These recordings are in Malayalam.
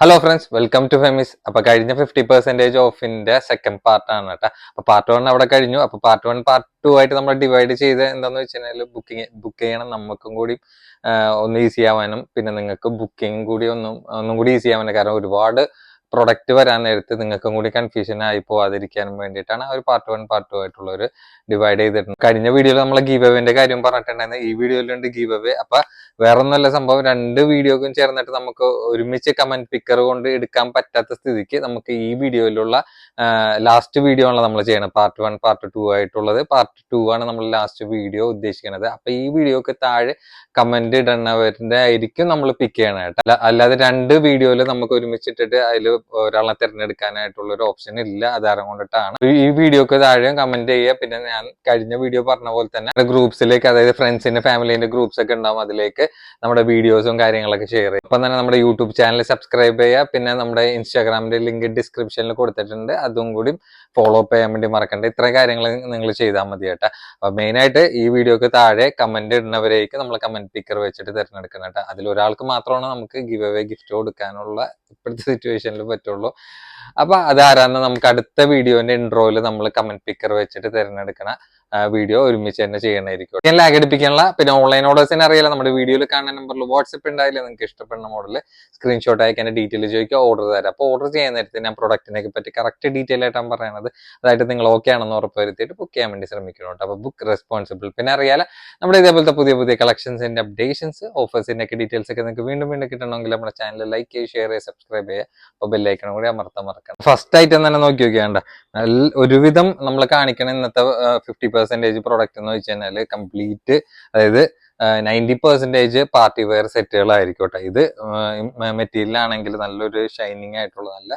ഹലോ ഫ്രണ്ട്സ് വെൽക്കം ടു ഫെമിസ് അപ്പൊ കഴിഞ്ഞ ഫിഫ്റ്റി പെർസെന്റേജ് ഓഫിന്റെ സെക്കൻഡ് പാർട്ടാണ് കേട്ടോ അപ്പൊ പാർട്ട് വൺ അവിടെ കഴിഞ്ഞു. അപ്പൊ പാർട്ട് വൺ പാർട്ട് ടു ആയിട്ട് നമ്മൾ ഡിവൈഡ് ചെയ്ത് എന്താന്ന് വെച്ച് കഴിഞ്ഞാൽ ബുക്കിംഗ് ബുക്ക് ചെയ്യണം നമുക്കും കൂടി ഒന്ന് ഈസി ആവാനും പിന്നെ നിങ്ങൾക്ക് ബുക്കിംഗ് കൂടി ഒന്നും ഒന്നും കൂടി ഈസി ആവാനും. കാരണം ഒരുപാട് പ്രൊഡക്റ്റ് വരാൻ നേരത്ത് നിങ്ങൾക്കും കൂടി കൺഫ്യൂഷൻ ആയി പോവാതിരിക്കാനും വേണ്ടിയിട്ടാണ് ഒരു പാർട്ട് വൺ പാർട്ട് ടു ആയിട്ടുള്ള ഒരു ഡിവൈഡ് ചെയ്തിട്ടുണ്ട് കഴിഞ്ഞ വീഡിയോയിൽ നമ്മൾ ഗീവ് കാര്യം പറഞ്ഞിട്ടുണ്ടായിരുന്നു. ഈ വീഡിയോയിലുണ്ട് ഗീവ് അവേ അപ്പൊ വേറെ ഒന്നല്ല സംഭവം രണ്ട് വീഡിയോക്കും ചേർന്നിട്ട് നമുക്ക് ഒരുമിച്ച് കമന്റ് പിക്കർ കൊണ്ട് എടുക്കാൻ പറ്റാത്ത സ്ഥിതിക്ക് നമുക്ക് ഈ വീഡിയോയിലുള്ള ലാസ്റ്റ് വീഡിയോ ആണ് നമ്മൾ ചെയ്യണം പാർട്ട് വൺ പാർട്ട് ടു ആയിട്ടുള്ളത്. പാർട്ട് ടു ആണ് നമ്മൾ ലാസ്റ്റ് വീഡിയോ ഉദ്ദേശിക്കുന്നത് അപ്പൊ ഈ വീഡിയോക്ക് താഴെ കമന്റ് ഇടണവരുടെ ആയിരിക്കും നമ്മൾ പിക്ക് ചെയ്യണമായിട്ട് അല്ല അല്ലാതെ രണ്ട് വീഡിയോയിൽ നമുക്ക് ഒരുമിച്ചിട്ടിട്ട് അതിൽ ഒരാളെ തിരഞ്ഞെടുക്കാനായിട്ടുള്ള ഒരു ഓപ്ഷൻ ഇല്ല. അതാരം കൊണ്ടിട്ടാണ്. ഈ വീഡിയോക്ക് താഴെ കമന്റ് ചെയ്യുക. പിന്നെ ഞാൻ കഴിഞ്ഞ വീഡിയോ പറഞ്ഞ പോലെ തന്നെ ഗ്രൂപ്പ്സിലേക്ക് അതായത് ഫ്രണ്ട്സിന്റെ ഫാമിലിന്റെ ഗ്രൂപ്പ്സ് ഒക്കെ ഉണ്ടാവും. അതിലേക്ക് നമ്മുടെ വീഡിയോസും കാര്യങ്ങളൊക്കെ ഷെയർ ചെയ്യും. അപ്പം തന്നെ നമ്മുടെ യൂട്യൂബ് ചാനൽ സബ്സ്ക്രൈബ് ചെയ്യുക. പിന്നെ നമ്മുടെ ഇൻസ്റ്റാഗ്രാമിന്റെ ലിങ്ക് ഡിസ്ക്രിപ്ഷനിൽ കൊടുത്തിട്ടുണ്ട്. അതും കൂടി ഫോളോ അപ്പ് ചെയ്യാൻ വേണ്ടി മറക്കണ്ട. ഇത്രയും കാര്യങ്ങൾ നിങ്ങൾ ചെയ്താൽ മതി കേട്ടോ. അപ്പം മെയിനായിട്ട് ഈ വീഡിയോക്ക് താഴെ കമന്റ് ഇടുന്നവരേക്ക് നമ്മൾ കമന്റ് പിക്കർ വെച്ചിട്ട് തിരഞ്ഞെടുക്കണം കേട്ടോ. അതിൽ ഒരാൾക്ക് മാത്രമാണ് നമുക്ക് ഗിവ് അവേ ഗിഫ്റ്റ് കൊടുക്കാനുള്ള ഇപ്പോഴത്തെ സിറ്റുവേഷനിൽ പറ്റുള്ളൂ. അപ്പൊ അതാരാന്ന് നമുക്ക് അടുത്ത വീഡിയോന്റെ ഇൻട്രോയിൽ നമ്മൾ കമന്റ് പിക്കർ വെച്ചിട്ട് തിരഞ്ഞെടുക്കണ വീഡിയോ ഒരുമിച്ച് തന്നെ ചെയ്യണമായിരിക്കും ഞാൻ ലാഗ് പിന്നെ ഓൺലൈൻ ഓർഡേഴ്സിനെ അറിയില്ല നമ്മുടെ വീഡിയോയിൽ കാണുന്ന നമ്പറിൽ വാട്സപ്പ് ഉണ്ടായില്ല നിങ്ങൾക്ക് ഇഷ്ടപ്പെടുന്ന മോഡൽ സ്ക്രീൻഷോട്ട് അയക്കാൻ ഡീറ്റെയിൽ ചോദിക്കുക ഓർഡർ തരാം. അപ്പോൾ ഓർഡർ ചെയ്യാൻ നേരത്തെ ഞാൻ പ്രൊഡക്റ്റിനെ പറ്റി കറക്റ്റ് ഡീറ്റെയിൽ ആയിട്ടാണ് പറയുന്നത് അതായത് നിങ്ങൾ ഓക്കെ ആണെന്ന് ഉറപ്പ് വരുത്തിയിട്ട് ബുക്ക് ചെയ്യാൻ വേണ്ടി ശ്രമിക്കണം കേട്ടോ അപ്പോൾ ബുക്ക് റെസ്പോൺസിബിൾ പിന്നെ അറിയാല നമ്മുടെ ഇതേപോലത്തെ പുതിയ പുതിയ കളക്ഷൻസിന്റെ അപ്ഡേഷൻസ് ഓഫേഴ്സിന്റെ ഒക്കെ ഡീറ്റെയിൽസ് ഒക്കെ നിങ്ങൾക്ക് വീണ്ടും വീണ്ടും കിട്ടണമെങ്കിൽ നമ്മുടെ ചാനൽ ലൈക്ക് ചെയ്യുക ഷെയർ ചെയ്യുക സബ്സ്ക്രൈബ് ചെയ്യുക. അപ്പോൾ ബെല്ലൈക്കണം കൂടി അമർത്താൻ മറക്കണം ഫസ്റ്റ് ഐറ്റം തന്നെ നോക്കി നോക്കിയാണ്ട ഒരുവിധം നമ്മൾ കാണിക്കണ ഇന്നത്തെ ഫിഫ്റ്റി പെർസെന്റേജ് പ്രൊഡക്റ്റ് എന്ന് വെച്ച് കഴിഞ്ഞാൽ കംപ്ലീറ്റ് അതായത് നയന്റി പെർസെന്റേജ് പാർട്ടി വെയർ സെറ്റുകളായിരിക്കോട്ടെ കേട്ടോ. ഇത് മെറ്റീരിയൽ ആണെങ്കിൽ നല്ലൊരു ഷൈനിങ് ആയിട്ടുള്ള നല്ല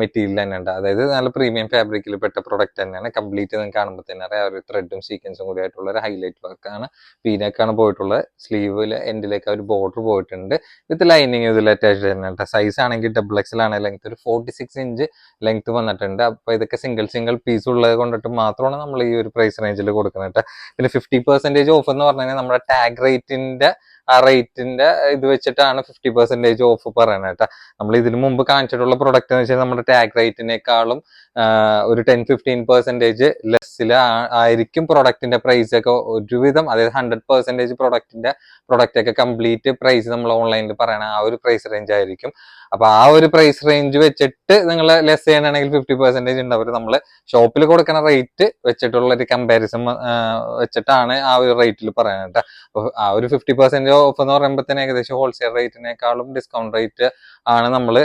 മെറ്റീരിയൽ തന്നെ ഉണ്ട് അതായത് നല്ല പ്രീമിയം ഫാബ്രിക്കിൽ പെട്ട പ്രൊഡക്റ്റ് തന്നെയാണ്. കംപ്ലീറ്റ് നിങ്ങൾക്ക് കാണുമ്പോൾ തന്നെ അറിയാം ഒരു ത്രെഡും സീക്വൻസും കൂടി ആയിട്ടുള്ള ഒരു ഹൈലൈറ്റ് വർക്കാണ് പീനക്കാണ് പോയിട്ടുള്ളത്. സ്ലീവിൽ എൻഡിലേക്ക് ഒരു ബോർഡർ പോയിട്ടുണ്ട്. വിത്ത് ലൈനിങ് ഇതിൽ അറ്റാച്ച്ഡ് തന്നെ സൈസ് ആണെങ്കിൽ ഡബിൾ എക്സൽ ആണ് ലെങ്ത് ഒരു ഫോർട്ടി സിക്സ് ഇഞ്ച് ലെങ്ത് വന്നിട്ടുണ്ട്. അപ്പൊ ഇതൊക്കെ സിംഗിൾ സിംഗിൾ പീസ് ഉള്ളത് കൊണ്ടിട്ട് മാത്രമാണ് നമ്മൾ ഈ ഒരു പ്രൈസ് റേഞ്ചിൽ കൊടുക്കുന്നത് പിന്നെ ഫിഫ്റ്റി പെർസെന്റേജ് ഓഫ് എന്ന് പറഞ്ഞു കഴിഞ്ഞാൽ നമ്മുടെ ടാഗ് റേറ്റിന്റെ ആ റേറ്റിന്റെ ഇത് വെച്ചിട്ടാണ് ഫിഫ്റ്റി പെർസെന്റേജ് ഓഫ് പറയുന്നത് കേട്ടോ. നമ്മൾ ഇതിനു മുമ്പ് കാണിച്ചിട്ടുള്ള പ്രൊഡക്റ്റ് എന്ന് വെച്ചാൽ നമ്മുടെ ടാഗ് റേറ്റിനേക്കാളും ഒരു ടെൻ ഫിഫ്റ്റീൻ പെർസെന്റേജ് ലെസ്സിൽ ആയിരിക്കും പ്രൊഡക്റ്റിന്റെ പ്രൈസ് ഒക്കെ ഒരുവിധം അതായത് ഹൺഡ്രഡ് പെർസെന്റേജ് പ്രൊഡക്റ്റിന്റെ പ്രൊഡക്റ്റ് ഒക്കെ കംപ്ലീറ്റ് പ്രൈസ് നമ്മൾ ഓൺലൈനിൽ പറയണ ആ ഒരു പ്രൈസ് റേഞ്ച് ആയിരിക്കും. അപ്പൊ ആ ഒരു പ്രൈസ് റേഞ്ച് വെച്ചിട്ട് നിങ്ങൾ ലെസ് ചെയ്യണമെങ്കിൽ ഫിഫ്റ്റി പെർസെന്റേജ് ഉണ്ടാവും നമ്മൾ ഷോപ്പിൽ കൊടുക്കുന്ന റേറ്റ് വെച്ചിട്ടുള്ള ഒരു കമ്പാരിസൺ വെച്ചിട്ടാണ് ആ ഒരു റേറ്റിൽ പറയുന്നത് കേട്ടോ. ആ ഒരു ഫിഫ്റ്റി പെർസെന്റ് ഓഫ് എന്ന് പറയുമ്പോൾ തന്നെ ഏകദേശം ഹോൾസെയിൽ റേറ്റിനേക്കാളും ഡിസ്കൗണ്ട് റേറ്റ് ആണ് നമ്മൾ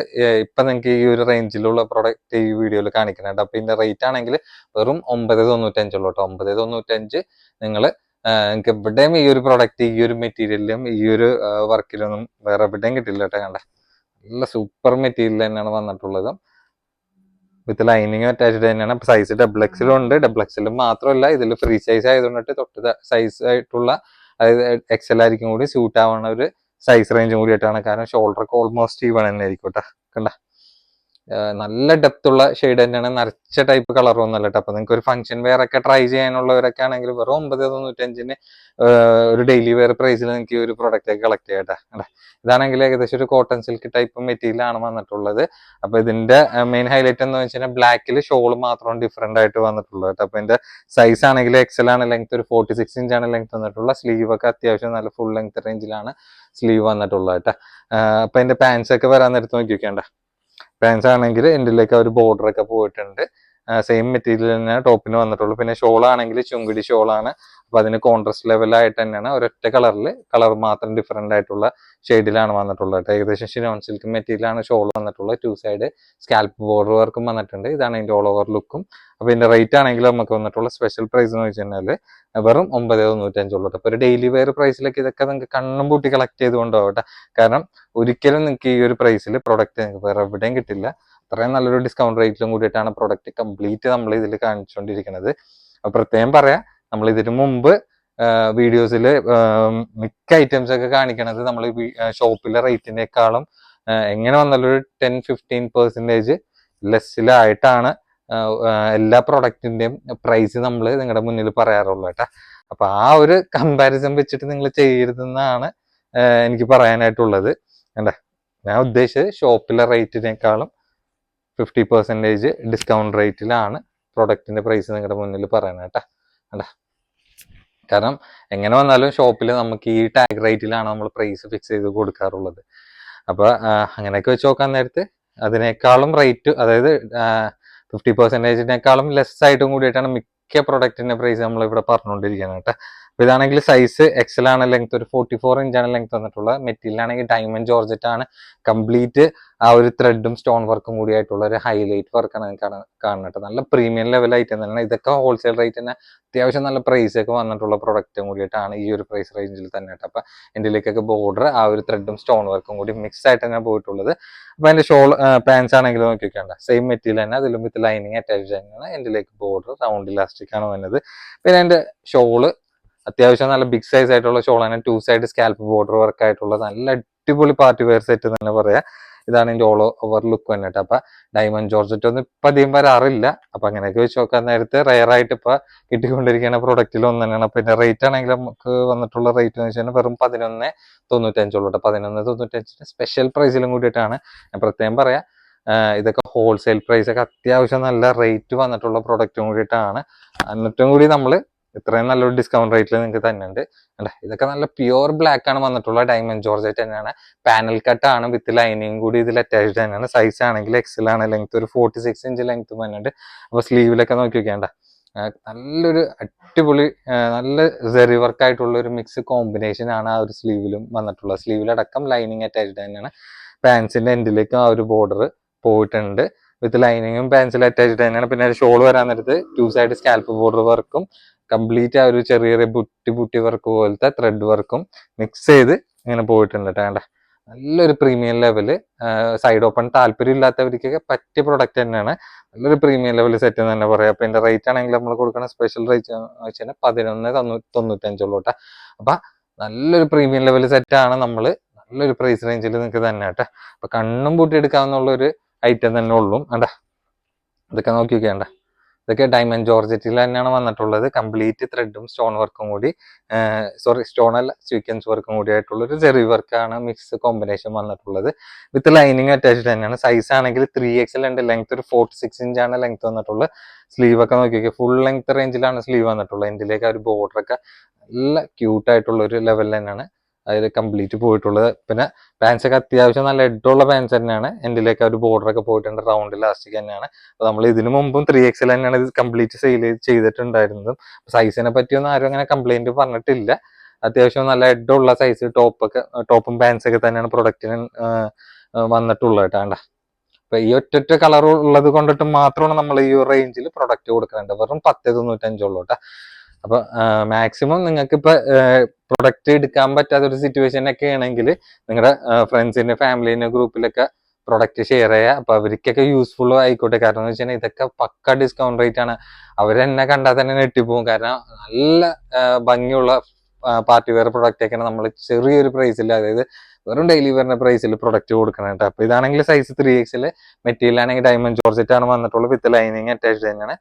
ഇപ്പൊ നിങ്ങൾക്ക് ഈ ഒരു റേഞ്ചിലുള്ള പ്രൊഡക്റ്റ് ഈ വീഡിയോയിൽ കാണിക്കുന്നത് അപ്പൊ ഇതിന്റെ റേറ്റ് ആണെങ്കിൽ വെറും ഒമ്പത് തൊണ്ണൂറ്റഞ്ചുള്ളൂ കേട്ടോ. ഒമ്പത് തൊണ്ണൂറ്റഞ്ച് നിങ്ങൾ നിങ്ങൾക്ക് എവിടെയും ഈ ഒരു പ്രൊഡക്റ്റ് ഈ ഒരു മെറ്റീരിയലിലും ഈ ഒരു വർക്കിലൊന്നും വേറെ എവിടെയും കിട്ടില്ല കേട്ടോ കണ്ട. നല്ല സൂപ്പർ മെറ്റീരിയൽ തന്നെയാണ് വന്നിട്ടുള്ളത്. വിത്ത് ലൈനിങ് അറ്റാച്ച്ഡ് തന്നെയാണ്. സൈസ് ഡബിൾ എക്സിലും ഉണ്ട്. ഡബിൾ എക്സിലും മാത്രമല്ല ഇതിൽ ഫ്രീ സൈസ് ആയതുകൊണ്ടിട്ട് തൊട്ട് സൈസ് ആയിട്ടുള്ള അതായത് എക്സൽ ആയിരിക്കും കൂടി സ്യൂട്ട് ആവുന്ന ഒരു സൈസ് റേഞ്ചും കൂടി ആയിട്ടാണ്. കാരണം ഷോൾഡർ ഒക്കെ ഓൾമോസ്റ്റ് ഈവൺ തന്നെ ആയിരിക്കും കേട്ടോ. കണ്ട? നല്ല ഡെപ്ത് ഉള്ള ഷെയ്ഡ് തന്നെയാണ്. നരച്ച ടൈപ്പ് കളർ അല്ല കേട്ടോ അപ്പൊ നിങ്ങൾക്ക് ഒരു ഫംഗ്ഷൻ വെയർ ഒക്കെ ട്രൈ ചെയ്യാനുള്ളവരൊക്കെ ആണെങ്കിൽ വെറും ഒമ്പത് തൊണ്ണൂറ്റഞ്ചിന് ഒരു ഡെയിലി വെയർ പ്രൈസിൽ നിങ്ങൾക്ക് ഈ ഒരു പ്രോഡക്റ്റ് ഒക്കെ കളക്ട് ചെയ്യാം കേട്ടോ? ഇതാണെങ്കിൽ ഏകദേശം ഒരു കോട്ടൺ സിൽക്ക് ടൈപ്പ് മെറ്റീരിയൽ ആണ് വന്നിട്ടുള്ളത്. അപ്പൊ ഇതിന്റെ മെയിൻ ഹൈലൈറ്റ് എന്ന് വെച്ചാൽ ബ്ലാക്കിൽ ഷോൾ മാത്രം ഡിഫറെന്റ് ആയിട്ട് വന്നിട്ടുള്ളത് കേട്ടോ അപ്പൊ ഇതിന്റെ സൈസ് ആണെങ്കിൽ എക്സൽ ആണ് ലെങ്ത് ഒരു ഫോർട്ടി സിക്സ് ഇഞ്ച് ആണ് ലെങ്ത് വന്നിട്ടുള്ള സ്ലീവ് ഒക്കെ അത്യാവശ്യം നല്ല ഫുൾ ലെങ്ത് റേഞ്ചിലാണ് സ്ലീവ് വന്നിട്ടുള്ളത് കേട്ടോ അപ്പൊ ഇതിന്റെ പാൻസ് ഒക്കെ വരാൻ നേരത്ത് നോക്കി വെക്കേണ്ട പാൻസ് ആണെങ്കിൽ ആ ഒരു ബോർഡറൊക്കെ പോയിട്ടുണ്ട്. സെയിം മെറ്റീരിയൽ തന്നെ ടോപ്പിന് വന്നിട്ടുള്ളൂ. പിന്നെ ഷോൾ ആണെങ്കിൽ ചുങ്കിടി ആണ്. അപ്പൊ അതിന് കോൺട്രസ്റ്റ് ലെവലായിട്ട് തന്നെയാണ്. ഒരൊറ്റ കളറിൽ കളർ മാത്രം ഡിഫറെന്റ് ആയിട്ടുള്ള ഷെയ്ഡിലാണ് വന്നിട്ടുള്ളത് ഏകദേശം ഷിനോൺ സിൽക്ക് മെറ്റീരിയൽ ആണ് ഷോൾ വന്നിട്ടുള്ളത്. ടു സൈഡ് സ്കാൽപ്പ് ബോർഡർ വർക്കും വന്നിട്ടുണ്ട്. ഇതാണ് ഇതിന്റെ ഓൾ ഓവർ ലുക്കും അപ്പൊ ഇതിന്റെ റേറ്റ് ആണെങ്കിൽ നമുക്ക് വന്നിട്ടുള്ള സ്പെഷ്യൽ പ്രൈസ് എന്ന് വെച്ച് കഴിഞ്ഞാൽ വെറും ഒമ്പത് തൊണ്ണൂറ്റഞ്ചുള്ളൂ അപ്പൊ ഒരു ഡെയിലി വെയർ പ്രൈസിലേക്ക് ഇതൊക്കെ നിങ്ങൾക്ക് കണ്ണും പൂട്ടി കളക്ട് ചെയ്ത് കാരണം ഒരിക്കലും നിങ്ങൾക്ക് ഈ ഒരു പ്രൈസിൽ പ്രൊഡക്റ്റ് നിങ്ങൾക്ക് വേറെ എവിടെയും കിട്ടില്ല. അത്രയും നല്ലൊരു ഡിസ്കൗണ്ട് റേറ്റിലും കൂടിയിട്ടാണ് പ്രൊഡക്റ്റ് കംപ്ലീറ്റ് നമ്മൾ ഇതിൽ കാണിച്ചുകൊണ്ടിരിക്കുന്നത് അപ്പൊ പ്രത്യേകം പറയാം നമ്മൾ ഇതിന് മുമ്പ് വീഡിയോസിൽ മിക്ക ഐറ്റംസ് ഒക്കെ കാണിക്കണത് നമ്മൾ ഷോപ്പിലെ റേറ്റിനേക്കാളും എങ്ങനെ വന്നാലും ഒരു ടെൻ ഫിഫ്റ്റീൻ പെർസെന്റേജ് ലെസ്സിലായിട്ടാണ് എല്ലാ പ്രൊഡക്റ്റിന്റെയും പ്രൈസ് നമ്മൾ നിങ്ങളുടെ മുന്നിൽ പറയാറുള്ളൂ കേട്ടോ. അപ്പൊ ആ ഒരു കമ്പാരിസൺ വെച്ചിട്ട് നിങ്ങൾ ചെയ്യരുതെന്നാണ് എനിക്ക് പറയാനായിട്ടുള്ളത്. അല്ല ഞാൻ ഉദ്ദേശിച്ചത് ഷോപ്പിലെ റേറ്റിനേക്കാളും ഫിഫ്റ്റി പെർസെന്റേജ് ഡിസ്കൗണ്ട് റേറ്റിലാണ് പ്രൊഡക്റ്റിന്റെ പ്രൈസ് നിങ്ങളുടെ മുന്നിൽ പറയണത് കേട്ടാ. അല്ല കാരണം എങ്ങനെ വന്നാലും ഷോപ്പിൽ നമുക്ക് ഈ ടാഗ് റേറ്റിലാണ് നമ്മൾ പ്രൈസ് ഫിക്സ് ചെയ്ത് കൊടുക്കാറുള്ളത്. അപ്പോൾ അങ്ങനെയൊക്കെ വെച്ച് നോക്കാൻ നേരത്ത് അതിനേക്കാളും റേറ്റ് അതായത് ഫിഫ്റ്റി പെർസെന്റേജിനേക്കാളും ലെസ് ആയിട്ടും കൂടിയിട്ടാണ് മിക്ക പ്രൊഡക്റ്റിന്റെ പ്രൈസ് നമ്മൾ ഇവിടെ പറഞ്ഞുകൊണ്ടിരിക്കുന്നത് കേട്ടോ. അപ്പൊ ഇതാണെങ്കിൽ സൈസ് എക്സൽ ആണ് ലെങ്ത് ഒരു ഫോർട്ടി ഫോർ ആണ് ലെങ്ത് വന്നിട്ടുള്ളത്. മെറ്റീരിയൽ ആണെങ്കിൽ ഡയമണ്ട് ജോർജറ്റ് ആണ്. കംപ്ലീറ്റ് ആ ഒരു ത്രെഡും സ്റ്റോൺ വർക്കും കൂടി ആയിട്ടുള്ള ഒരു ഹൈലൈറ്റ് വർക്കാണ് കാണുന്നത് നല്ല പ്രീമിയം ലെവൽ ഐറ്റം തന്നെ ഇതൊക്കെ ഹോൾസെയിൽ റേറ്റ് തന്നെ അത്യാവശ്യം നല്ല പ്രൈസ് ഒക്കെ വന്നിട്ടുള്ള പ്രൊഡക്റ്റും കൂടിയിട്ടാണ് ഈ ഒരു പ്രൈസ് റേഞ്ചിൽ തന്നെ കേട്ടോ. അപ്പൊ ഇതിലേക്കൊക്കെ ബോർഡർ ആ ഒരു ത്രെഡും സ്റ്റോൺ വർക്കും കൂടി മിക്സ് ആയിട്ട് തന്നെ പോയിട്ടുള്ളത്. അപ്പൊ എന്റെ ഷോൾ പാൻസ് ആണെങ്കിലും നോക്കിക്കണ്ട. സെയിം മെറ്റീരിയൽ തന്നെ. അതിലും വിത്ത് ലൈനിങ് അറ്റാച്ച് തന്നെയാണ് എന്തിലേക്ക് ബോർഡർ റൗണ്ട് ഇലാസ്റ്റിക് ആണ് വന്നത്. പിന്നെ എന്റെ ഷോൾ അത്യാവശ്യം നല്ല ബിഗ് സൈസ് ആയിട്ടുള്ള തന്നെ two side scallop border work ആയിട്ടുള്ള നല്ല അടിപൊളി പാർട്ടി വെയർ സെറ്റ് തന്നെ പറയാം. ഇതാണ് ഇതിന്റെ ഓൾ ഓവർ ലുക്ക് വന്നിട്ട് അപ്പൊ ഡയമണ്ട് ജോർജറ്റ് ഒന്നും ഇപ്പൊ അധികം വരാറില്ല. അപ്പൊ അങ്ങനെയൊക്കെ വെച്ച് നോക്കാൻ നേരത്തെ റയർ ആയിട്ട് ഇപ്പൊ കിട്ടിക്കൊണ്ടിരിക്കുന്ന പ്രൊഡക്റ്റിൽ ഒന്ന് തന്നെയാണ്. പിന്നെ റേറ്റ് ആണെങ്കിൽ നമുക്ക് വന്നിട്ടുള്ള റേറ്റ് എന്ന് വെച്ചാൽ വെറും പതിനൊന്ന് തൊണ്ണൂറ്റഞ്ചുള്ളൂ കേട്ടോ. പതിനൊന്ന് തൊണ്ണൂറ്റഞ്ചിന് സ്പെഷ്യൽ പ്രൈസിലും കൂടിയിട്ടാണ്. ഞാൻ പ്രത്യേകം പറയാം ഇതൊക്കെ ഹോൾസെയിൽ പ്രൈസ് ഒക്കെ അത്യാവശ്യം നല്ല റേറ്റ് വന്നിട്ടുള്ള പ്രൊഡക്റ്റും കൂടിയിട്ടാണ്. എന്നിട്ടും കൂടി നമ്മൾ ഇത്രയും നല്ലൊരു ഡിസ്കൗണ്ട് റേറ്റിൽ നിങ്ങൾക്ക് തന്നെയുണ്ട് അല്ലേ ഇതൊക്കെ നല്ല പ്യുവർ ബ്ലാക്ക് ആണ് വന്നിട്ടുള്ള ഡയമണ്ട് ജോർജറ്റ് തന്നെയാണ്. പാനൽ കട്ട് ആണ് വിത്ത് ലൈനിങ് കൂടി ഇതിൽ അറ്റാച്ച്ഡ് തന്നെയാണ്. സൈസ് ആണെങ്കിൽ എക്സൽ ആണ് ലെങ്ത് ഒരു ഫോർട്ടി സിക്സ് ഇഞ്ച് ലെങ്ത് തന്നെയുണ്ട് അപ്പോൾ സ്ലീവിലൊക്കെ നോക്കി വെക്കേണ്ട നല്ലൊരു അടിപൊളി നല്ല സെറി വർക്ക് ആയിട്ടുള്ള ഒരു മിക്സ് കോമ്പിനേഷൻ ആണ് ആ ഒരു സ്ലീവിലും വന്നിട്ടുള്ളത്. സ്ലീവിലടക്കം ലൈനിങ് അറ്റാച്ച്ഡ് തന്നെയാണ്. പാൻസിന്റെ എൻഡിലേക്ക് ആ ഒരു ബോർഡർ പോയിട്ടുണ്ട്. വിത്ത് ലൈനിങ്ങും പാൻസിൽ അറ്റാച്ച്ഡ് തന്നെയാണ്. പിന്നെ ഷോൾ വരാൻ നേരത്ത് ടു സൈഡ് സ്കാൽപ്പ് ബോർഡർ വർക്കും കംപ്ലീറ്റ് ആ ഒരു ചെറിയ ചെറിയ ബുട്ടി ബുട്ടി വർക്ക് പോലത്തെ ത്രെഡ് വർക്കും മിക്സ് ചെയ്ത് ഇങ്ങനെ പോയിട്ടുണ്ട് കേട്ടോ? നല്ലൊരു പ്രീമിയം ലെവൽ സൈഡ് ഓപ്പൺ താല്പര്യം ഇല്ലാത്തവർക്കൊക്കെ പറ്റിയ പ്രൊഡക്റ്റ് തന്നെയാണ്. നല്ലൊരു പ്രീമിയം ലെവൽ സെറ്റ് എന്ന് തന്നെ പറയാം. അപ്പൊ ഇതിന്റെ റേറ്റ് ആണെങ്കിൽ നമ്മൾ കൊടുക്കുന്ന സ്പെഷ്യൽ റേറ്റ് വെച്ചാൽ പതിനൊന്ന് തൊണ്ണൂ- തൊണ്ണൂറ്റഞ്ചുള്ളൂ കേട്ടോ അപ്പൊ നല്ലൊരു പ്രീമിയം ലെവൽ സെറ്റ് ആണ് നമ്മൾ നല്ലൊരു പ്രൈസ് റേഞ്ചിൽ നിങ്ങൾക്ക് തന്നെ കേട്ടോ അപ്പൊ കണ്ണും പൂട്ടി എടുക്കാവുന്ന ഒരു ഐറ്റം തന്നെ ഉള്ളൂ. കണ്ട? ഇതൊക്കെ നോക്കി നോക്കിയാണ്ട ഇതൊക്കെ ഡയമണ്ട് ജോർജറ്റിൽ തന്നെയാണ് വന്നിട്ടുള്ളത്. കംപ്ലീറ്റ് ത്രെഡും സ്റ്റോൺ വർക്കും കൂടി സോറി സ്റ്റോൺ അല്ല സ്വീക്വൻസ് വർക്കും കൂടി ആയിട്ടുള്ള ഒരു ചെറിയ വർക്കാണ് മിക്സ് കോമ്പിനേഷൻ വന്നിട്ടുള്ളത്. വിത്ത് ലൈനിങ് അറ്റാച്ച്ഡ് തന്നെയാണ്. സൈസ് ആണെങ്കിൽ ത്രീ എക്സൽ ഉണ്ട്. ലെങ്ത് ഒരു ഫോർട്ടി സിക്സ് ഇഞ്ചാണ് ലെങ്ത് വന്നിട്ടുള്ളത് സ്ലീവ് ഒക്കെ നോക്കിയൊക്കെ ഫുൾ ലെങ്ത് റേഞ്ചിലാണ് സ്ലീവ് വന്നിട്ടുള്ളത്. ഇതിലേക്ക് ആ ഒരു ബോർഡർ ഒക്കെ നല്ല ക്യൂട്ടായിട്ടുള്ള ഒരു ലെവൽ തന്നെയാണ്. അതിൽ കംപ്ലീറ്റ് പോയിട്ടുള്ളത്. പിന്നെ പാൻസ് ഒക്കെ അത്യാവശ്യം നല്ല എഡുള്ള പാൻസ് തന്നെയാണ്. എന്റെലേക്ക് ഒരു ബോർഡർ ഒക്കെ പോയിട്ടുണ്ട്. റൗണ്ട് ലാസ്റ്റിക് തന്നെയാണ്. അപ്പോൾ നമ്മൾ ഇതിനു മുമ്പും ത്രീ എക്സൽ തന്നെയാണ് ഇത് കംപ്ലീറ്റ് സെയിൽ ചെയ്തിട്ടുണ്ടായിരുന്നത്. സൈസിനെ പറ്റിയൊന്നും ആരും അങ്ങനെ കംപ്ലൈന്റ് പറഞ്ഞിട്ടില്ല. അത്യാവശ്യം നല്ല എഡുള്ള സൈസ് ടോപ്പൊക്കെ ടോപ്പും പാൻസ് ഒക്കെ തന്നെയാണ് പ്രൊഡക്റ്റിന് വന്നിട്ടുള്ളത് കേട്ടോ. കണ്ടോ. അപ്പൊ ഈ ഒറ്റൊറ്റ കളർ ഉള്ളത് കൊണ്ടിട്ട് മാത്രമാണ് നമ്മൾ ഈ റേഞ്ചിൽ പ്രൊഡക്റ്റ് കൊടുക്കുന്നുണ്ട് വെറും പത്ത് തൊണ്ണൂറ്റഞ്ചുള്ളൂ കേട്ടോ. അപ്പൊ മാക്സിമം നിങ്ങൾക്ക് ഇപ്പൊ പ്രൊഡക്റ്റ് എടുക്കാൻ പറ്റാത്ത ഒരു സിറ്റുവേഷൻ ഒക്കെ ആണെങ്കിൽ നിങ്ങളുടെ ഫ്രണ്ട്സിന്റെ ഫാമിലിന്റെ ഗ്രൂപ്പിലൊക്കെ പ്രൊഡക്റ്റ് ഷെയർ ചെയ്യുക അപ്പൊ അവർക്കൊക്കെ യൂസ്ഫുൾ ആയിക്കോട്ടെ. കാരണം എന്ന് വെച്ചാൽ ഇതൊക്കെ പക്ക ഡിസ്കൗണ്ട് റേറ്റ് ആണ്. അവരെന്നെ കണ്ടാൽ തന്നെ നെട്ടിപ്പോകും കാരണം നല്ല ഭംഗിയുള്ള പാർട്ടി വെയർ പ്രൊഡക്റ്റ് ഒക്കെയാണ് നമ്മൾ ചെറിയൊരു പ്രൈസിൽ അതായത് വെറും ഡെയിലി വരുന്ന പ്രൈസിൽ പ്രൊഡക്റ്റ് കൊടുക്കണം കേട്ടോ അപ്പൊ ഇതാണെങ്കിൽ സൈസ് ത്രീ എക്സിൽ മെറ്റീരിയൽ ആണെങ്കിൽ ഡയമണ്ട് ജോർജറ്റ് ആണ് വന്നിട്ടുള്ളത് വിത്ത് ലൈനിങ് അറ്റാച്ച് തന്നെയാണ്.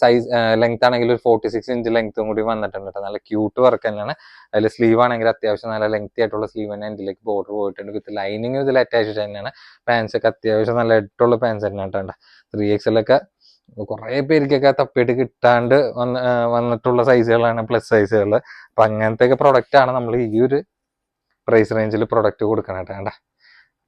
സൈസ് ലെങ്ത് ആണെങ്കിൽ ഒരു ഫോർട്ടി സിക്സ് ഇഞ്ച് ലെങ്ത്തും കൂടി വന്നിട്ടുണ്ട് കേട്ടോ നല്ല ക്യൂട്ട് വർക്ക് തന്നെയാണ്. അതിൽ സ്ലീവ് ആണെങ്കിൽ അത്യാവശ്യം നല്ല ലെങ്തി ആയിട്ടുള്ള സ്ലീവ് തന്നെ ഇതിലേക്ക് ബോർഡർ പോയിട്ടുണ്ട്. വിത്ത് ലൈനിങ് ഇതിൽ അറ്റാച്ച്ഡ് തന്നെയാണ്. പാൻസ് ഒക്കെ അത്യാവശ്യം നല്ല ഇട്ടുള്ള പാൻസ് തന്നെയാണ് കേട്ടോ ത്രീ എക്സിലൊക്കെ കുറെ പേർക്കൊക്കെ തപ്പിയിട്ട് കിട്ടാണ്ട് വന്ന് വന്നിട്ടുള്ള സൈസുകളാണ് പ്ലസ് സൈസുകൾ അപ്പൊ അങ്ങനത്തെ ഒക്കെ പ്രൊഡക്റ്റ് ആണ് നമ്മൾ ഈ ഒരു പ്രൈസ് റേഞ്ചിൽ പ്രൊഡക്റ്റ് കൊടുക്കണം കേട്ടോ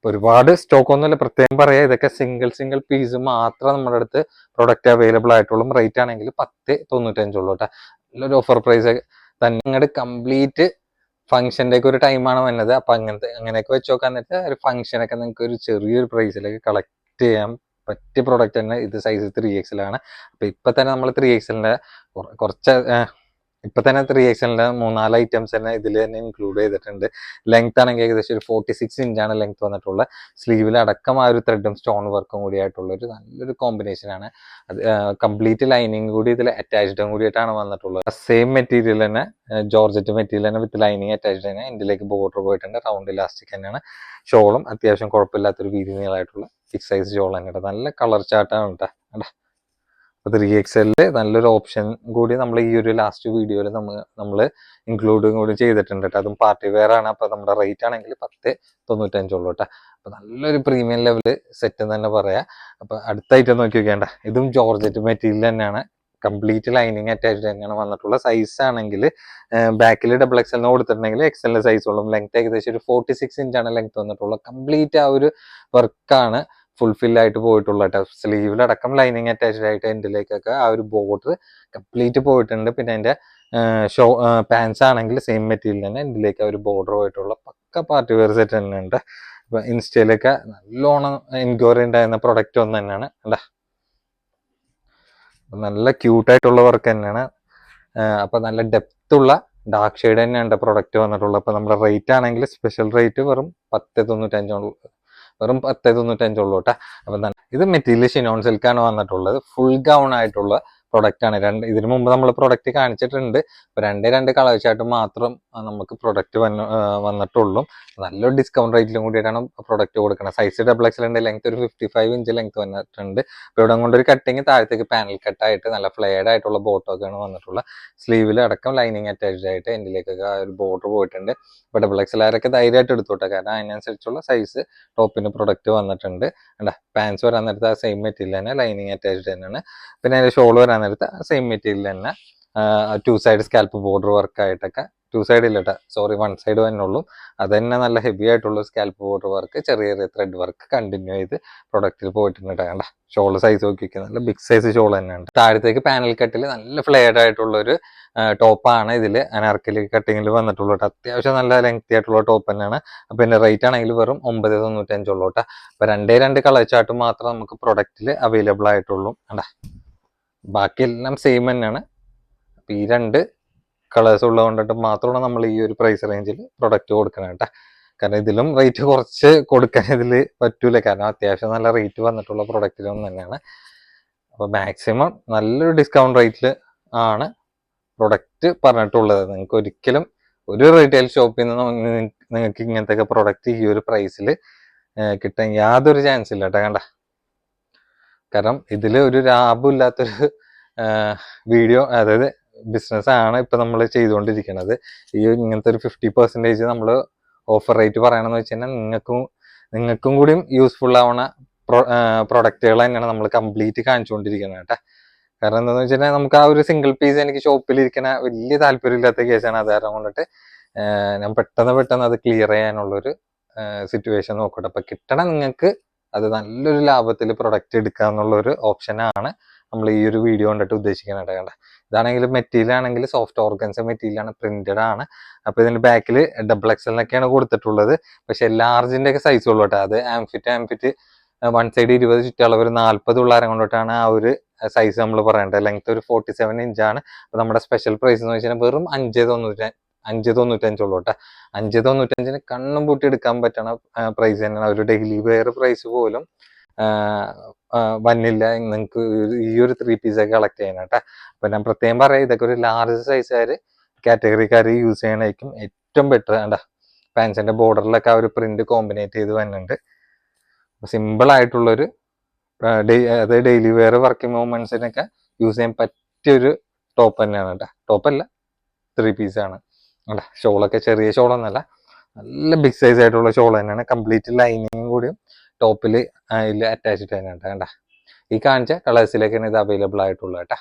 ഒരുപാട് സ്റ്റോക്ക് ഒന്നുമില്ല. പ്രത്യേകം പറയാം ഇതൊക്കെ സിംഗിൾ സിംഗിൾ പീസ് മാത്രം നമ്മുടെ അടുത്ത് പ്രൊഡക്റ്റ് അവൈലബിൾ ആയിട്ടുള്ളൂ. റേറ്റ് ആണെങ്കിൽ പത്ത് തൊണ്ണൂറ്റഞ്ചുള്ളൂ കേട്ടോ. നല്ലൊരു ഓഫർ പ്രൈസ് തന്നെ ഇങ്ങോട്ട് കംപ്ലീറ്റ് ഫംഗ്ഷന്റെയൊക്കെ ഒരു ടൈമാണ് വന്നത്. അപ്പൊ അങ്ങനത്തെ അങ്ങനെയൊക്കെ വെച്ച് നോക്കാൻ നേരത്തെ ഒരു ഫംഗ്ഷൻ ഒക്കെ നിങ്ങൾക്ക് ഒരു ചെറിയൊരു പ്രൈസിലേക്ക് കളക്ട് ചെയ്യാൻ പറ്റിയ പ്രൊഡക്റ്റ് തന്നെ ഇത് സൈസ് ത്രീ എക്സിലാണ് അപ്പൊ ഇപ്പൊ തന്നെ നമ്മൾ ത്രീ എക്സിലിന്റെ കുറച്ച് ഇപ്പൊ തന്നെ ത്രീ എക്സലിന്റെ മൂന്നാൽ ഐറ്റംസ് തന്നെ ഇതിൽ തന്നെ ഇൻക്ലൂഡ് ചെയ്തിട്ടുണ്ട്. ലെങ്ത് ആണെങ്കിൽ ഏകദേശം ഒരു ഫോർട്ടി സിക്സ് ഇഞ്ചാണ് ലെങ്ത് വന്നിട്ടുള്ള. സ്ലീവിൽ അടക്കം ആ ഒരു ത്രെഡും സ്റ്റോൺ വർക്കും കൂടി ആയിട്ടുള്ള ഒരു നല്ലൊരു കോമ്പിനേഷൻ ആണ്. അത് കംപ്ലീറ്റ് ലൈനിങ് കൂടി ഇതിൽ അറ്റാച്ച്ഡും കൂടിയിട്ടാണ് വന്നിട്ടുള്ളത്. സെയിം മെറ്റീരിയൽ തന്നെ ജോർജറ്റ് മെറ്റീരിയൽ തന്നെ വിത്ത് ലൈനിങ് അറ്റാച്ച്ഡ് തന്നെ ഇതിലേക്ക് ബോർഡർ പോയിട്ടുണ്ട്. റൗണ്ട് ഇലാസ്റ്റിക് തന്നെയാണ്. ഷോളും അത്യാവശ്യം കുഴപ്പമില്ലാത്തൊരു വീതി നീളമായിട്ടുള്ള ഫിക്സ് സൈസ് ഷോൾ തന്നെയാണ്. നല്ല കളർ ചാർട്ടാണ് കേട്ടോ. അപ്പോൾ ത്രീ എക്സ് എല്ലിൽ നല്ലൊരു ഓപ്ഷൻ കൂടി നമ്മൾ ഈ ഒരു ലാസ്റ്റ് വീഡിയോയിൽ നമ്മൾ നമ്മൾ ഇൻക്ലൂഡ് കൂടി ചെയ്തിട്ടുണ്ട് കേട്ടോ അതും പാർട്ടി വെയർ ആണ്. അപ്പോൾ നമ്മുടെ റേറ്റ് ആണെങ്കിൽ പത്ത് തൊണ്ണൂറ്റഞ്ചുള്ളൂ കേട്ടോ അപ്പോൾ നല്ലൊരു പ്രീമിയം ലെവൽ സെറ്റ് എന്ന് തന്നെ പറയാ. അപ്പോൾ അടുത്തായിട്ട് നോക്കി നോക്കേണ്ട ഇതും ജോർജറ്റ് മെറ്റീരിയൽ തന്നെയാണ്. കംപ്ലീറ്റ് ലൈനിങ് അറ്റാച്ച്ഡ് തന്നെയാണ് വന്നിട്ടുള്ള സൈസ് ആണെങ്കിൽ ബാക്കിൽ ഡബിൾ എക്സ് എല്ലിന് കൊടുത്തിട്ടുണ്ടെങ്കിൽ എക്സ് എല്ലിന് സൈസ് ഉള്ളൂ. ലെങ്ത് ഏകദേശം ഒരു ഫോർട്ടി സിക്സ് ഇഞ്ചാണ് ലെങ്ത് വന്നിട്ടുള്ളത് കംപ്ലീറ്റ് ആ ഒരു വർക്കാണ് ഫുൾഫിൽ ആയിട്ട് പോയിട്ടുള്ള കേട്ടോ. സ്ലീവിലടക്കം ലൈനിങ് അറ്റാച്ച്ഡ് ആയിട്ട് എന്റിലേക്കൊക്കെ ആ ഒരു ബോർഡർ കംപ്ലീറ്റ് പോയിട്ടുണ്ട്. പിന്നെ എന്റെ ഷോ പാൻസ് ആണെങ്കിൽ സെയിം മെറ്റീരിയൽ തന്നെ എന്റിലേക്ക് ആ ഒരു ബോർഡർ പോയിട്ടുള്ള പക്ക പാർട്ടി വെയർ സെറ്റ് തന്നെ ഉണ്ട്. അപ്പൊ ഇൻസ്റ്റയിലൊക്കെ നല്ലോണം എൻക്വയറി ഉണ്ടായിരുന്ന പ്രൊഡക്റ്റ് ഒന്ന് തന്നെയാണ്. അല്ല നല്ല ക്യൂട്ടായിട്ടുള്ള വർക്ക് തന്നെയാണ്. അപ്പൊ നല്ല ഡെപ്ത് ഉള്ള ഡാർക്ക് ഷെയ്ഡ് തന്നെയാണ് പ്രൊഡക്റ്റ് വന്നിട്ടുള്ളത്. അപ്പൊ നമ്മുടെ റേറ്റ് ആണെങ്കിൽ സ്പെഷ്യൽ റേറ്റ് വെറും പത്ത് തൊണ്ണൂറ്റഞ്ചുള്ളൂ വെറും പത്ത് തൊണ്ണൂറ്റഞ്ചുള്ളൂ കേട്ടോ. അപ്പം തന്നെ ഇത് മെറ്റീരിയൽ ഷിനോൺ സിൽക്കാണ് വന്നിട്ടുള്ളത്. ഫുൾ ഗൗൺ ആയിട്ടുള്ള പ്രൊഡക്റ്റ് ആണ്. രണ്ട് ഇതിനു മുമ്പ് നമ്മൾ പ്രൊഡക്റ്റ് കാണിച്ചിട്ടുണ്ട്. രണ്ടേ രണ്ട് കളേഴ്സായിട്ട് മാത്രം നമുക്ക് പ്രൊഡക്റ്റ് വന്ന വന്നിട്ടുള്ളൂ. നല്ലൊരു ഡിസ്കൗണ്ട് റേറ്റിലും കൂടിയിട്ടാണ് പ്രൊഡക്റ്റ് കൊടുക്കുന്നത് സൈസ് ഡബിൾ എക്സൽ ഉണ്ട് ലെങ്ത് ഒരു ഫിഫ്റ്റി ഫൈവ് ഇഞ്ച് ലെങ്ത് വന്നിട്ടുണ്ട്. അപ്പോൾ ഇവിടെ കൊണ്ടൊരു കട്ടിങ് താഴത്തേക്ക് പാനൽ കട്ടായിട്ട് നല്ല ഫ്ലെയർഡ് ആയിട്ടുള്ള ബോട്ടോ ആണ് വന്നിട്ടുള്ളത് സ്ലീവിൽ അടക്കം ലൈനിങ് അറ്റാച്ച്ഡ് ആയിട്ട് എൻഡിലേക്കൊക്കെ ആ ഒരു ബോർഡർ പോയിട്ടുണ്ട്. ഇപ്പൊ ഡബിൾ എക്സൽ ആരൊക്കെ ധൈര്യമായിട്ട് എടുത്തോട്ടെ. കാരണം അതിനനുസരിച്ചുള്ള സൈസ് ടോപ്പിന് പ്രൊഡക്റ്റ് വന്നിട്ടുണ്ട്. പാൻസ് വരാൻ നേരത്തെ ആ സെയിം മെറ്റീരിയൽ തന്നെ ലൈനിങ് അറ്റാച്ച്ഡ് തന്നെയാണ്. പിന്നെ അതിന്റെ ഷോൾ വരാൻ നേരത്ത് സെയിം മെറ്റീരിയൽ തന്നെ two side scallop border work ആയിട്ടൊക്കെ ടു സൈഡ് ഇല്ല കേട്ടോ സോറി വൺ സൈഡ് തന്നെ ഉള്ളൂ. അത് തന്നെ നല്ല ഹെവി ആയിട്ടുള്ള സ്കാൽപ്പ് ബോർഡർ വർക്ക് ചെറിയ ചെറിയ ത്രെഡ് വർക്ക് കണ്ടിന്യൂ ചെയ്ത് പ്രൊഡക്റ്റിൽ പോയിട്ടുണ്ട് കണ്ട? ഷോൾ സൈസ് നോക്കി നല്ല ബിഗ് സൈസ് ഷോൾ തന്നെയാണ് താഴത്തേക്ക് പാനൽ കട്ടിൽ നല്ല ഫ്ലെയർഡ് ആയിട്ടുള്ള ഒരു ടോപ്പാണ് ഇതിൽ അനാർക്കലി കട്ടിങ്ങിൽ വന്നിട്ടുള്ളൂ അത്യാവശ്യം നല്ല ലെങ്തി ആയിട്ടുള്ള ടോപ്പ് തന്നെയാണ്. അപ്പൊ ഇതിന്റെ റേറ്റ് ആണെങ്കിൽ വെറും ഒമ്പത് തൊണ്ണൂറ്റഞ്ചുള്ളൂ കേട്ടോ അപ്പൊ രണ്ടേ രണ്ട് കളർ ചാർട്ട് മാത്രം നമുക്ക് പ്രൊഡക്റ്റിൽ അവൈലബിൾ ആയിട്ടുള്ളൂ കണ്ടാ? ബാക്കി എല്ലാം സെയിം തന്നെയാണ്. അപ്പം ഈ രണ്ട് കളേഴ്സ് ഉള്ളത് കൊണ്ടിട്ട് മാത്രമാണ് നമ്മൾ ഈ ഒരു പ്രൈസ് റേഞ്ചിൽ പ്രൊഡക്റ്റ് കൊടുക്കണം കേട്ടോ. കാരണം ഇതിലും റേറ്റ് കുറച്ച് കൊടുക്കാൻ ഇതിൽ പറ്റൂല. കാരണം അത്യാവശ്യം നല്ല റേറ്റ് വന്നിട്ടുള്ള പ്രൊഡക്റ്റിലൊന്നും തന്നെയാണ്. അപ്പോൾ മാക്സിമം നല്ലൊരു ഡിസ്കൗണ്ട് റേറ്റിൽ ആണ് പ്രൊഡക്റ്റ് പറഞ്ഞിട്ടുള്ളത്. നിങ്ങൾക്ക് ഒരിക്കലും ഒരു റീറ്റെയിൽ ഷോപ്പിൽ നിന്ന് നിങ്ങൾക്ക് ഇങ്ങനത്തെ പ്രൊഡക്റ്റ് ഈ ഒരു പ്രൈസിൽ കിട്ടാൻ യാതൊരു ചാൻസ് ഇല്ല കേട്ടോ. കണ്ട? കാരണം ഇതിൽ ഒരു ലാഭം ഇല്ലാത്തൊരു വീഡിയോ അതായത് ബിസിനസ് ആണ് ഇപ്പൊ നമ്മൾ ചെയ്തുകൊണ്ടിരിക്കുന്നത് ഈ ഇങ്ങനത്തെ ഒരു ഫിഫ്റ്റി പെർസെന്റേജ് നമ്മൾ ഓഫർ റേറ്റ് പറയണമെന്ന് വെച്ച് കഴിഞ്ഞാൽ നിങ്ങൾക്കും നിങ്ങൾക്കും കൂടിയും യൂസ്ഫുൾ ആവണ പ്രൊഡക്റ്റുകൾ തന്നെയാണ് നമ്മൾ കംപ്ലീറ്റ് കാണിച്ചുകൊണ്ടിരിക്കുന്നത് കേട്ടോ. കാരണം എന്താണെന്ന് വെച്ച് കഴിഞ്ഞാൽ നമുക്ക് ആ ഒരു സിംഗിൾ പീസ് എനിക്ക് ഷോപ്പിൽ ഇരിക്കുന്ന വലിയ താല്പര്യമില്ലാത്ത കേസാണ് അത് കാരണം കൊണ്ടിട്ട് ഞാൻ പെട്ടെന്ന് പെട്ടെന്ന് അത് ക്ലിയർ ചെയ്യാനുള്ളൊരു സിറ്റുവേഷൻ നോക്കട്ടെ. അപ്പൊ കിട്ടണം നിങ്ങൾക്ക് അത് നല്ലൊരു ലാഭത്തിൽ പ്രൊഡക്റ്റ് എടുക്കുക എന്നുള്ള ഒരു ഓപ്ഷനാണ് നമ്മൾ ഈ ഒരു വീഡിയോ കണ്ടിട്ട് ഉദ്ദേശിക്കുന്നത് കണ്ട? ഇതാണെങ്കിൽ മെറ്റീരിയൽ ആണെങ്കിൽ സോഫ്റ്റ് ഓർഗൻസ് മെറ്റീരിയൽ ആണ് പ്രിന്റഡ് ആണ്. അപ്പൊ ഇതിന്റെ ബാക്കിൽ ഡബിൾ എക്സൽ എക്സലിനൊക്കെയാണ് കൊടുത്തിട്ടുള്ളത്. പക്ഷെ ലാർജിന്റെ ഒക്കെ സൈസ് ഉള്ളൂ കേട്ടോ. അത് ആംഫിറ്റ് ആംഫിറ്റ് വൺ സൈഡ് ഇരുപത് ചുറ്റളവ് ഒരു നാല്പത് ഉള്ളാരം കൊണ്ടിട്ടാണ് ആ ഒരു സൈസ് നമ്മൾ പറയേണ്ടത്. ലെങ്ത് ഒരു ഫോർട്ടി സെവൻ ഇഞ്ചാണ് നമ്മുടെ സ്പെഷ്യൽ പ്രൈസ് എന്ന് വെച്ചാൽ വെറും അഞ്ച് തൊണ്ണൂറ്റി അഞ്ച് തൊണ്ണൂറ്റഞ്ചുള്ളൂ കേട്ടോ അഞ്ച് തൊണ്ണൂറ്റഞ്ചിന് കണ്ണും പൂട്ടി എടുക്കാൻ പറ്റണ പ്രൈസ് തന്നെയാണ്. ഒരു ഡെയിലി വെയർ പ്രൈസ് പോലും വന്നില്ല. നിങ്ങൾക്ക് ഈ ഒരു ത്രീ പീസൊക്കെ കളക്ട് ചെയ്യണം കേട്ടോ അപ്പൊ ഞാൻ പ്രത്യേകം പറയാം ഇതൊക്കെ ഒരു ലാർജ് സൈസുകാർ കാറ്റഗറിക്കാർ യൂസ് ചെയ്യണമായിരിക്കും ഏറ്റവും ബെറ്റർ വേണ്ട പാൻസിന്റെ ബോർഡറിലൊക്കെ ആ ഒരു പ്രിന്റ് കോമ്പിനേറ്റ് ചെയ്ത് വരുന്നുണ്ട് സിമ്പിൾ ആയിട്ടുള്ളൊരു അതായത് ഡെയിലി വെയർ വർക്കിംഗ് മൂവ്മെന്റ്സിനൊക്കെ യൂസ് ചെയ്യാൻ പറ്റിയൊരു ടോപ്പ് തന്നെയാണ് കേട്ടോ ടോപ്പല്ല ത്രീ പീസാണ് അല്ല ഷോളൊക്കെ ചെറിയ ഷോളൊന്നല്ല. നല്ല ബിഗ് സൈസ് ആയിട്ടുള്ള ഷോൾ തന്നെയാണ്. കംപ്ലീറ്റ് ലൈനിങ്ങും കൂടിയും ടോപ്പിൽ അതിൽ അറ്റാച്ച്ഡ് തന്നെയാണ് കേട്ടോ. ഈ കാണിച്ച കളേഴ്സിലേക്കാണ് ഇത് അവൈലബിൾ ആയിട്ടുള്ളത് കേട്ടോ.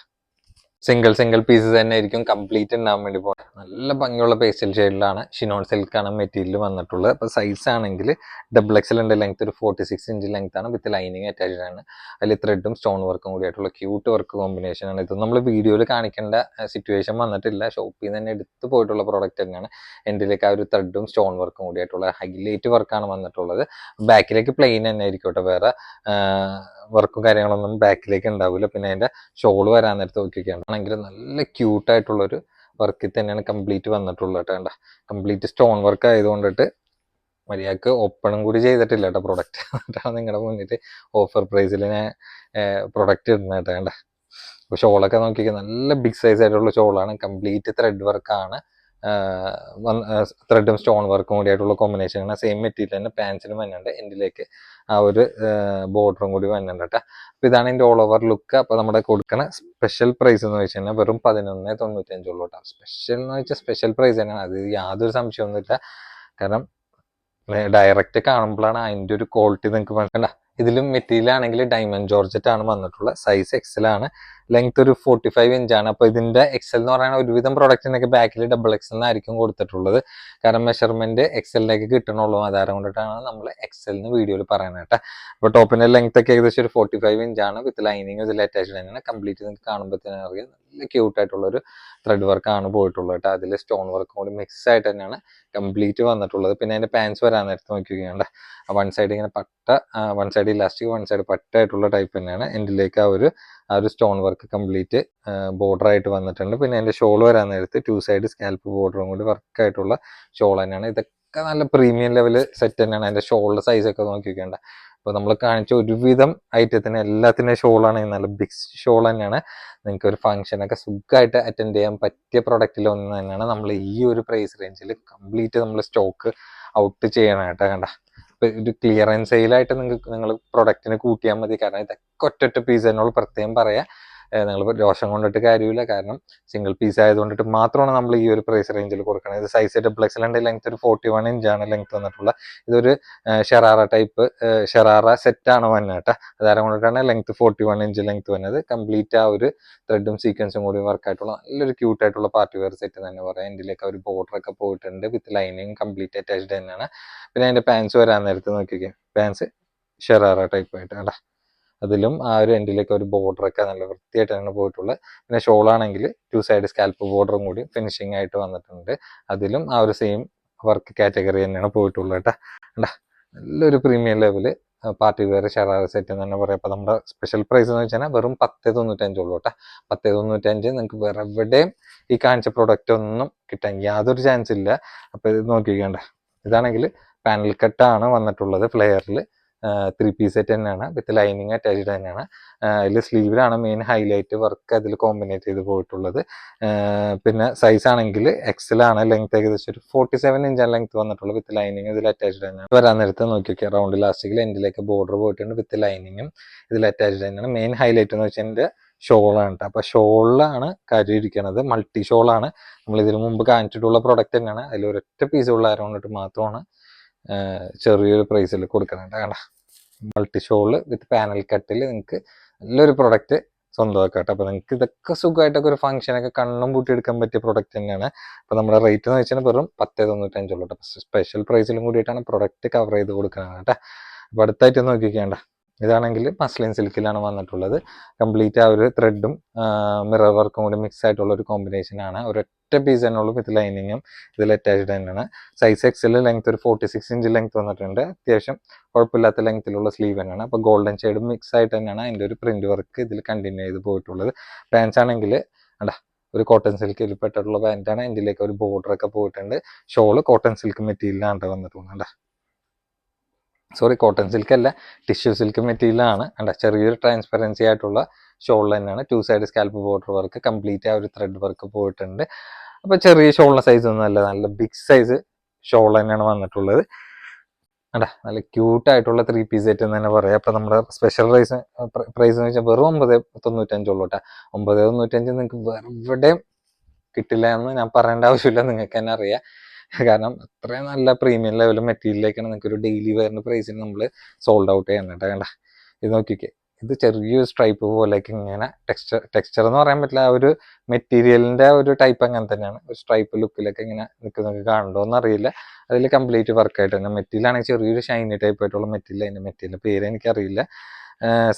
സിംഗിൾ സിംഗിൾ പീസസ് തന്നെ ആയിരിക്കും കംപ്ലീറ്റ് ഉണ്ടാവാൻ വേണ്ടി പോകുന്നത്. നല്ല ഭംഗിയുള്ള പേസ്റ്റൽ ഷെയ്ഡിലാണ് ഷിനോൺ സിൽക്കാണ് മെറ്റീരിയൽ വന്നിട്ടുള്ളത്. അപ്പോൾ സൈസ് ആണെങ്കിൽ ഡബിൾ എക്സലിന്റെ ലെങ്ത് ഒരു ഫോർട്ടി സിക്സ് ഇഞ്ച് ലെങ്ത് ആണ് വിത്ത് ലൈനിങ് അറ്റാച്ച്ഡ് ആണ്. അതിൽ ത്രെഡും സ്റ്റോൺ വർക്കും കൂടി ആയിട്ടുള്ള ക്യൂട്ട് വർക്ക് കോമ്പിനേഷൻ ആണ് ഇത്. നമ്മൾ വീഡിയോയിൽ കാണിക്കേണ്ട സിറ്റുവേഷൻ വന്നിട്ടില്ല. ഷോപ്പിൽ നിന്ന് തന്നെ എടുത്തു പോയിട്ടുള്ള പ്രോഡക്റ്റ് തന്നെയാണ്. എന്റെ ആ ഒരു ത്രെഡും സ്റ്റോൺ വർക്കും കൂടി ആയിട്ടുള്ള ഹൈലൈറ്റ് വർക്കാണ് വന്നിട്ടുള്ളത്. ബാക്കിലേക്ക് പ്ലെയിൻ തന്നെ ആയിരിക്കട്ടെ വേറെ വർക്കും കാര്യങ്ങളൊന്നും ബാക്കിലേക്ക് ഉണ്ടാവില്ല പിന്നെ അതിന്റെ ഷോൾ വരാൻ നേരത്ത് നോക്കിയൊക്കെയാണ്. ആണെങ്കിൽ നല്ല ക്യൂട്ട് ആയിട്ടുള്ളൊരു വർക്കിൽ തന്നെയാണ് കംപ്ലീറ്റ് വന്നിട്ടുള്ളത് കേട്ടോ കണ്ട. കംപ്ലീറ്റ് സ്റ്റോൺ വർക്ക് ആയതുകൊണ്ടിട്ട് മര്യാദയ്ക്ക് ഓപ്പണും കൂടി ചെയ്തിട്ടില്ല കേട്ടോ പ്രൊഡക്റ്റ് എന്നിട്ടാണ് നിങ്ങളുടെ മുന്നിൽ ഓഫർ പ്രൈസിൽ ഞാൻ പ്രൊഡക്റ്റ് ഇടുന്നത് കേട്ടോ കണ്ട. അപ്പോൾ ഷോളൊക്കെ നോക്കിയാൽ നല്ല ബിഗ് സൈസ് ആയിട്ടുള്ള ഷോളാണ് കംപ്ലീറ്റ് ത്രെഡ് വർക്കാണ് ത്രെഡും സ്റ്റോൺ വർക്കും കൂടി ആയിട്ടുള്ള കോമ്പിനേഷൻ ആണ്. സെയിം മെറ്റീരിയൽ തന്നെ പാൻസിനും വന്നുണ്ട് എൻഡിലേക്ക് ആ ഒരു ബോർഡറും കൂടി വരുന്നുണ്ട് കേട്ടോ. അപ്പൊ ഇതാണ് ഇതിന്റെ ഓൾ ഓവർ ലുക്ക് അപ്പൊ നമ്മുടെ കൊടുക്കണ സ്പെഷ്യൽ പ്രൈസ് എന്ന് വെച്ച് കഴിഞ്ഞാൽ വെറും പതിനൊന്ന് തൊണ്ണൂറ്റഞ്ചുള്ളൂ കേട്ടോ. സ്പെഷ്യൽ എന്ന് വെച്ചാൽ സ്പെഷ്യൽ പ്രൈസ് തന്നെയാണ്. അത് യാതൊരു സംശയമൊന്നുമില്ല കാരണം ഡയറക്റ്റ് കാണുമ്പോഴാണ് അതിന്റെ ഒരു ക്വാളിറ്റി നിങ്ങൾക്ക് മനസ്സിലാണ്ട ഇതിലും മെറ്റീരിയൽ ആണെങ്കിൽ ഡയമണ്ട് ജോർജറ്റ് ആണ് വന്നിട്ടുള്ളത് സൈസ് എക്സൽ ആണ് ലെങ്ത് ഒരു ഫോർട്ടി ഫൈവ് ഇഞ്ച് ആണ്. അപ്പൊ ഇതിന്റെ എക്സൽ എന്ന് പറയുന്ന ഒരുവിധം പ്രൊഡക്റ്റിനൊക്കെ ബാക്കിൽ ഡബിൾ എക്സൽ ആയിരിക്കും കൊടുത്തിട്ടുള്ളത്. കാരണം മെഷർമെന്റ് എക്സലിലേക്ക് കിട്ടണുള്ളൂ ആധാരം കൊണ്ടിട്ടാണ് നമ്മൾ എക്സലിന് വീഡിയോയിൽ പറയുന്നത് കേട്ടോ. അപ്പൊ ടോപ്പിന്റെ ലെങ്ത് ഒക്കെ ഏകദേശം ഒരു ഫോർട്ടി ഫൈവ് ഇഞ്ച് ആണ് വിത്ത് ലൈനിങ് ഇതിൽ അറ്റാച്ച്ഡ് തന്നെയാണ് കംപ്ലീറ്റ് നിങ്ങൾക്ക് കാണുമ്പോൾ തന്നെ അറിയാം. നല്ല ക്യൂട്ട് ആയിട്ടുള്ള ഒരു ത്രെഡ് വർക്ക് ആണ് പോയിട്ടുള്ളത് കേട്ടോ. അതിൽ സ്റ്റോൺ വർക്ക് കൂടി മിക്സ് ആയിട്ട് തന്നെയാണ് കംപ്ലീറ്റ് വന്നിട്ടുള്ളത്. പിന്നെ അതിന്റെ പാൻസ് വരാൻ നേരത്ത് നോക്കിയാണ് വൺ സൈഡ് ഇങ്ങനെ പട്ട one side elastic one side പട്ടായിട്ടുള്ള type തന്നെയാണ്. എൻഡിലേക്ക് ആ ഒരു ആ ഒരു സ്റ്റോൺ വർക്ക് കംപ്ലീറ്റ് ബോർഡർ ആയിട്ട് വന്നിട്ടുണ്ട്. പിന്നെ അതിന്റെ ഷോൾ വരാൻ നേരത്ത് ടു സൈഡ് സ്കാൽപ്പ് ബോർഡറും കൂടി വർക്ക് ആയിട്ടുള്ള ഷോൾ തന്നെയാണ്. ഇതൊക്കെ നല്ല പ്രീമിയം ലെവൽ സെറ്റ് തന്നെയാണ്. ഷോളിന്റെ സൈസ് ഒക്കെ നോക്കി വെക്കേണ്ട. അപ്പൊ നമ്മൾ കാണിച്ച ഒരുവിധം ഐറ്റത്തിന് എല്ലാത്തിന്റെ ഷോളാണ് നല്ല ബിഗ് ഷോൾ തന്നെയാണ്. നിങ്ങൾക്ക് ഒരു ഫംഗ്ഷൻ ഒക്കെ സുഖമായിട്ട് അറ്റൻഡ് ചെയ്യാൻ പറ്റിയ പ്രൊഡക്റ്റിൽ ഒന്ന് തന്നെയാണ്. നമ്മൾ ഈ ഒരു പ്രൈസ് റേഞ്ചിൽ കംപ്ലീറ്റ് നമ്മൾ സ്റ്റോക്ക് ഔട്ട് ചെയ്യണമായിട്ട് കണ്ട. ഒരു ക്ലിയറൻസ് സെയിലായിട്ട് നിങ്ങൾക്ക് നിങ്ങൾ പ്രൊഡക്റ്റിന് കൂട്ടിയാൽ മതി. കാരണം ഇതൊക്കെ ഒറ്റ ഒറ്റ പീസ് എന്നോട് പ്രത്യേകം പറയാം. നിങ്ങൾ രോഷം കൊണ്ടിട്ട് കാര്യമില്ല. കാരണം സിംഗിൾ പീസ് ആയതുകൊണ്ടിട്ട് മാത്രമാണ് നമ്മൾ ഈ ഒരു പ്രൈസ് റേഞ്ചിൽ കൊടുക്കുന്നത് ഇത് സൈസ് ഡബിൾ ഉണ്ട് ലെങ്ത് ഒരു ഫോർട്ടി വൺ ഇഞ്ചാണ് ലെങ്ത് വന്നിട്ടുള്ള. ഇതൊരു ഷെറാറ ടൈപ്പ് ഷെറാറ സെറ്റ് ആണ് വന്നത് കേട്ടോ അതാരം കൊണ്ടിട്ടാണ്? Length forty one inch length വന്നത് കംപ്ലീറ്റ് ആ ഒരു ത്രെഡും സീക്വൻസും കൂടി വർക്ക് ആയിട്ടുള്ള നല്ലൊരു ക്യൂട്ട് ആയിട്ടുള്ള പാർട്ടി വെയർ സെറ്റ് തന്നെ പറയാം. എൻഡിലേക്ക് ഒരു ബോർഡർ ഒക്കെ പോയിട്ടുണ്ട് വിത്ത് ലൈനിങ് കംപ്ലീറ്റ് അറ്റാച്ച്ഡ് തന്നെയാണ്. പിന്നെ അതിന്റെ പാൻസ് വരാൻ നേരത്തെ നോക്കിക്കേ. പാൻസ് ഷെറാറ ടൈപ്പ് ആയിട്ട് കേട്ടോ അതിലും ആ ഒരു എൻഡിലേക്ക് ഒരു ബോർഡർ ഒക്കെ നല്ല വൃത്തിയായിട്ട് തന്നെ പോയിട്ടുള്ളത് പിന്നെ ഷോൾ ആണെങ്കിൽ ടു സൈഡ് സ്കാൽപ്പ് ബോർഡറും കൂടി ഫിനിഷിംഗ് ആയിട്ട് വന്നിട്ടുണ്ട്. അതിലും ആ ഒരു സെയിം വർക്ക് കാറ്റഗറി തന്നെയാണ് പോയിട്ടുള്ളത് കേട്ടോ. നല്ലൊരു premium level party wear sharara set എന്ന് തന്നെ പറയാം. അപ്പൊ നമ്മുടെ സ്പെഷ്യൽ പ്രൈസ് എന്ന് വെച്ചാൽ വെറും പത്ത് തൊണ്ണൂറ്റഞ്ചുള്ളൂ കേട്ടോ. പത്ത് തൊണ്ണൂറ്റഞ്ച് നിങ്ങൾക്ക് വേറെ എവിടെയും ഈ കാണിച്ച പ്രൊഡക്റ്റ് ഒന്നും കിട്ടാൻ യാതൊരു ചാൻസ് ഇല്ല. അപ്പൊ ഇത് നോക്കിക്കേണ്ട. ഇതാണെങ്കിൽ പാനൽ കട്ടാണ് വന്നിട്ടുള്ളത് ഫ്ലെയറിൽ ത്രീ പീസ് സെറ്റ് തന്നെയാണ്. വിത്ത് ലൈനിങ് അറ്റാച്ച്ഡ് തന്നെയാണ്. അതിൽ സ്ലീവിലാണ് മെയിൻ ഹൈലൈറ്റ് വർക്ക് അതിൽ കോമ്പിനേറ്റ് ചെയ്ത് പോയിട്ടുള്ളത്. പിന്നെ സൈസ് ആണെങ്കിൽ എക്സലാണ് ലെങ്ത് ഏകദേശം ഒരു ഫോർട്ടി സെവൻ ഇഞ്ചാണ് ലെങ്ത് വന്നിട്ടുള്ളത് വിത്ത് ലൈനിങ് ഇതിൽ അറ്റാച്ച്ഡ് തന്നെയാണ്. വരാൻ നേരത്ത് നോക്കി നോക്കിയാൽ റൗണ്ട് ലാസ്റ്റിൽ എൻഡിലേക്ക് ബോർഡർ പോയിട്ടുണ്ട് വിത്ത് ലൈനിങ്ങും ഇതിൽ അറ്റാച്ച്ഡ് തന്നെയാണ്. മെയിൻ ഹൈലൈറ്റ് എന്ന് വെച്ചാൽ എന്റെ ഷോളാണ് കേട്ടോ അപ്പോൾ ഷോളിലാണ് കാര്യം മൾട്ടി ഷോളാണ് നമ്മൾ ഇതിനു മുമ്പ് കാണിച്ചിട്ടുള്ള പ്രൊഡക്റ്റ് തന്നെയാണ്. അതിൽ ഒരൊറ്റ പീസ് ഉള്ള ആരോണ്ടിട്ട് മാത്രമാണ് ചെറിയൊരു പ്രൈസിൽ കൊടുക്കുന്നുണ്ട് കണ്ട? മൾട്ടി ഷോൾ വിത്ത് പാനൽ കട്ടിൽ നിങ്ങൾക്ക് നല്ലൊരു പ്രൊഡക്റ്റ് സ്വന്തമാക്കാം കേട്ടോ അപ്പോൾ നിങ്ങൾക്ക് ഇതൊക്കെ സുഖമായിട്ടൊക്കെ ഒരു ഫംഗ്ഷനൊക്കെ കണ്ണും പൂട്ടി എടുക്കാൻ പറ്റിയ പ്രൊഡക്റ്റ് തന്നെയാണ്. അപ്പോൾ നമ്മുടെ റേറ്റ് എന്ന് വെച്ചാൽ വെറും പത്ത് തൊണ്ണൂറ്റഞ്ചുള്ളൂ കേട്ടോ. സ്പെഷ്യൽ പ്രൈസിലും കൂടിയിട്ടാണ് പ്രൊഡക്റ്റ് കവർ ചെയ്ത് കൊടുക്കുന്നത് കേട്ടോ. അപ്പോൾ അടുത്തായിട്ട് നോക്കിക്കേണ്ട ഇതാണെങ്കിൽ മസ്ലിൻ സിൽക്കിലാണ് വന്നിട്ടുള്ളത്. കംപ്ലീറ്റ് ആ ഒരു ത്രെഡും മിറർ വർക്കും കൂടി മിക്സ് ആയിട്ടുള്ള ഒരു കോമ്പിനേഷൻ ആണ്. ഒരൊറ്റ പീസ് തന്നെ ഉള്ളൂ. വിത്ത് ലൈനിങ്ങും ഇതിൽ അറ്റാച്ച്ഡ് തന്നെയാണ്. സൈസ് എക്സിൽ ലെങ്ത് ഒരു ഫോർട്ടി സിക്സ് ഇഞ്ച് ലെങ്ത് വന്നിട്ടുണ്ട്. അത്യാവശ്യം കുഴപ്പമില്ലാത്ത ലെങ്ത്തിലുള്ള സ്ലീവ് തന്നെയാണ്. അപ്പോൾ ഗോൾഡൻ ഷെയ്ഡ് മിക്സ് ആയിട്ട് തന്നെയാണ് അതിന്റെ ഒരു പ്രിന്റ് വർക്ക് ഇതിൽ കണ്ടിന്യൂ ചെയ്ത് പോയിട്ടുള്ളത്. പാൻസ് ആണെങ്കിൽ അടാ ഒരു കോട്ടൺ സിൽക്കിൽ പെട്ടിട്ടുള്ള പാന്റാണ് ഇതിലേക്ക് ഒരു ബോർഡർ ഒക്കെ പോയിട്ടുണ്ട്. ഷോൾ കോട്ടൺ സിൽക്ക് മെറ്റീരിയലാണ് വന്നിട്ടുണ്ട് സോറി കോട്ടൺ സിൽക്ക് അല്ല ടിഷ്യൂ സിൽക്ക് മെറ്റീരിയലാണ് അല്ല ചെറിയൊരു ട്രാൻസ്പെറൻസി ആയിട്ടുള്ള ഷോൾ തന്നെയാണ്. Two side scallop border work complete ആ ഒരു ത്രെഡ് വർക്ക് പോയിട്ടുണ്ട്. അപ്പോൾ ചെറിയ ഷോളിന്റെ സൈസ് ഒന്നും അല്ല നല്ല ബിഗ് സൈസ് ഷോൾ തന്നെയാണ് വന്നിട്ടുള്ളത്. അടാ നല്ല ക്യൂട്ട് ആയിട്ടുള്ള ത്രീ പീസ് സെറ്റ് തന്നെ പറയാം. അപ്പൊ നമ്മുടെ സ്പെഷ്യൽ പ്രൈസ് പ്രൈസ് എന്ന് വെച്ചാൽ വെറും ഒമ്പത് തൊണ്ണൂറ്റഞ്ചുള്ളൂ കേട്ടോ ഒമ്പത് തൊണ്ണൂറ്റഞ്ച് നിങ്ങൾക്ക് വെറുതെ കിട്ടില്ല എന്ന് ഞാൻ പറയേണ്ട ആവശ്യമില്ല നിങ്ങൾക്ക് തന്നെ അറിയാം. കാരണം അത്രയും നല്ല പ്രീമിയം ലെവൽ മെറ്റീരിയലിലേക്കാണ് നിങ്ങൾക്ക് ഒരു ഡെയിലി വെയറിന്റെ പ്രൈസിന് നമ്മൾ സോൾഡ് ഔട്ട് ചെയ്യുന്നുണ്ട് കണ്ട? ഇത് നോക്കിക്കേ. ഇത് ചെറിയൊരു സ്ട്രൈപ്പ് പോലെയൊക്കെ ഇങ്ങനെ ടെക്സ്ചർ ടെക്സ്ചർ എന്ന് പറയാൻ പറ്റില്ല. ആ ഒരു മെറ്റീരിയലിന്റെ ഒരു ടൈപ്പ് അങ്ങനെ തന്നെയാണ്. ഒരു സ്ട്രൈപ്പ് ലുക്കിലൊക്കെ ഇങ്ങനെ നിൽക്കുന്നത് കാണണ്ടോ എന്നറിയില്ല അതിൽ കംപ്ലീറ്റ് വർക്ക് ആയിട്ട് തന്നെ. മെറ്റീരിയലാണെങ്കിൽ ചെറിയൊരു ഷൈനി ടൈപ്പ് ആയിട്ടുള്ള മെറ്റീരിയൽ. അതിന്റെ മെറ്റീരിയലിന്റെ പേര് എനിക്കറിയില്ല.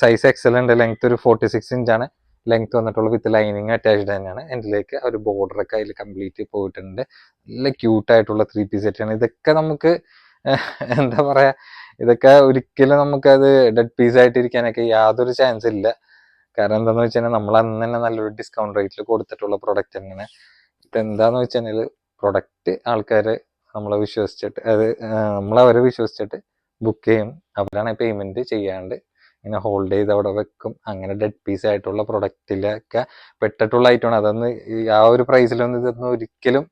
സൈസ് എക്സൽ ഉണ്ട്. ലെങ്ത് ഒരു ഫോർട്ടി സിക്സ് ഇഞ്ചാണ് ലെങ്ത് വന്നിട്ടുള്ള വിത്ത് ലൈനിങ് അറ്റാച്ച്ഡ് തന്നെയാണ്. എൻഡിലേക്ക് ഒരു ബോർഡറൊക്കെ അതിൽ കംപ്ലീറ്റ് പോയിട്ടുണ്ട്. നല്ല ക്യൂട്ട് ആയിട്ടുള്ള ത്രീ പീസ് സെറ്റാണ് ഇതൊക്കെ നമുക്ക് എന്താ പറയാ ഇതൊക്കെ ഒരിക്കലും നമുക്കത് ഡെഡ് പീസ് ആയിട്ട് ഇരിക്കാനൊക്കെ യാതൊരു ചാൻസ് ഇല്ല. കാരണം എന്താണെന്ന് വെച്ച് കഴിഞ്ഞാൽ നമ്മൾ അന്ന് തന്നെ നല്ലൊരു ഡിസ്കൗണ്ട് റേറ്റിൽ കൊടുത്തിട്ടുള്ള പ്രൊഡക്റ്റ് തന്നെയാണ്. ഇതെന്താന്ന് കഴിഞ്ഞാൽ പ്രൊഡക്റ്റ് ആൾക്കാർ നമ്മളെ വിശ്വസിച്ചിട്ട് അത് നമ്മളവരെ വിശ്വസിച്ചിട്ട് ബുക്ക് ചെയ്യും. അവരാണ് പേയ്മെന്റ് ചെയ്യാണ്ട് ഇങ്ങനെ ഹോൾഡ് ചെയ്ത് അവിടെ വെക്കും. അങ്ങനെ ഡെഡ് പീസ് ആയിട്ടുള്ള പ്രൊഡക്റ്റിലൊക്കെ പെട്ടിട്ടുള്ള ഐറ്റമാണ് അതൊന്ന് ആ ഒരു പ്രൈസിലൊന്നും ഇതൊന്നും ഒരിക്കലും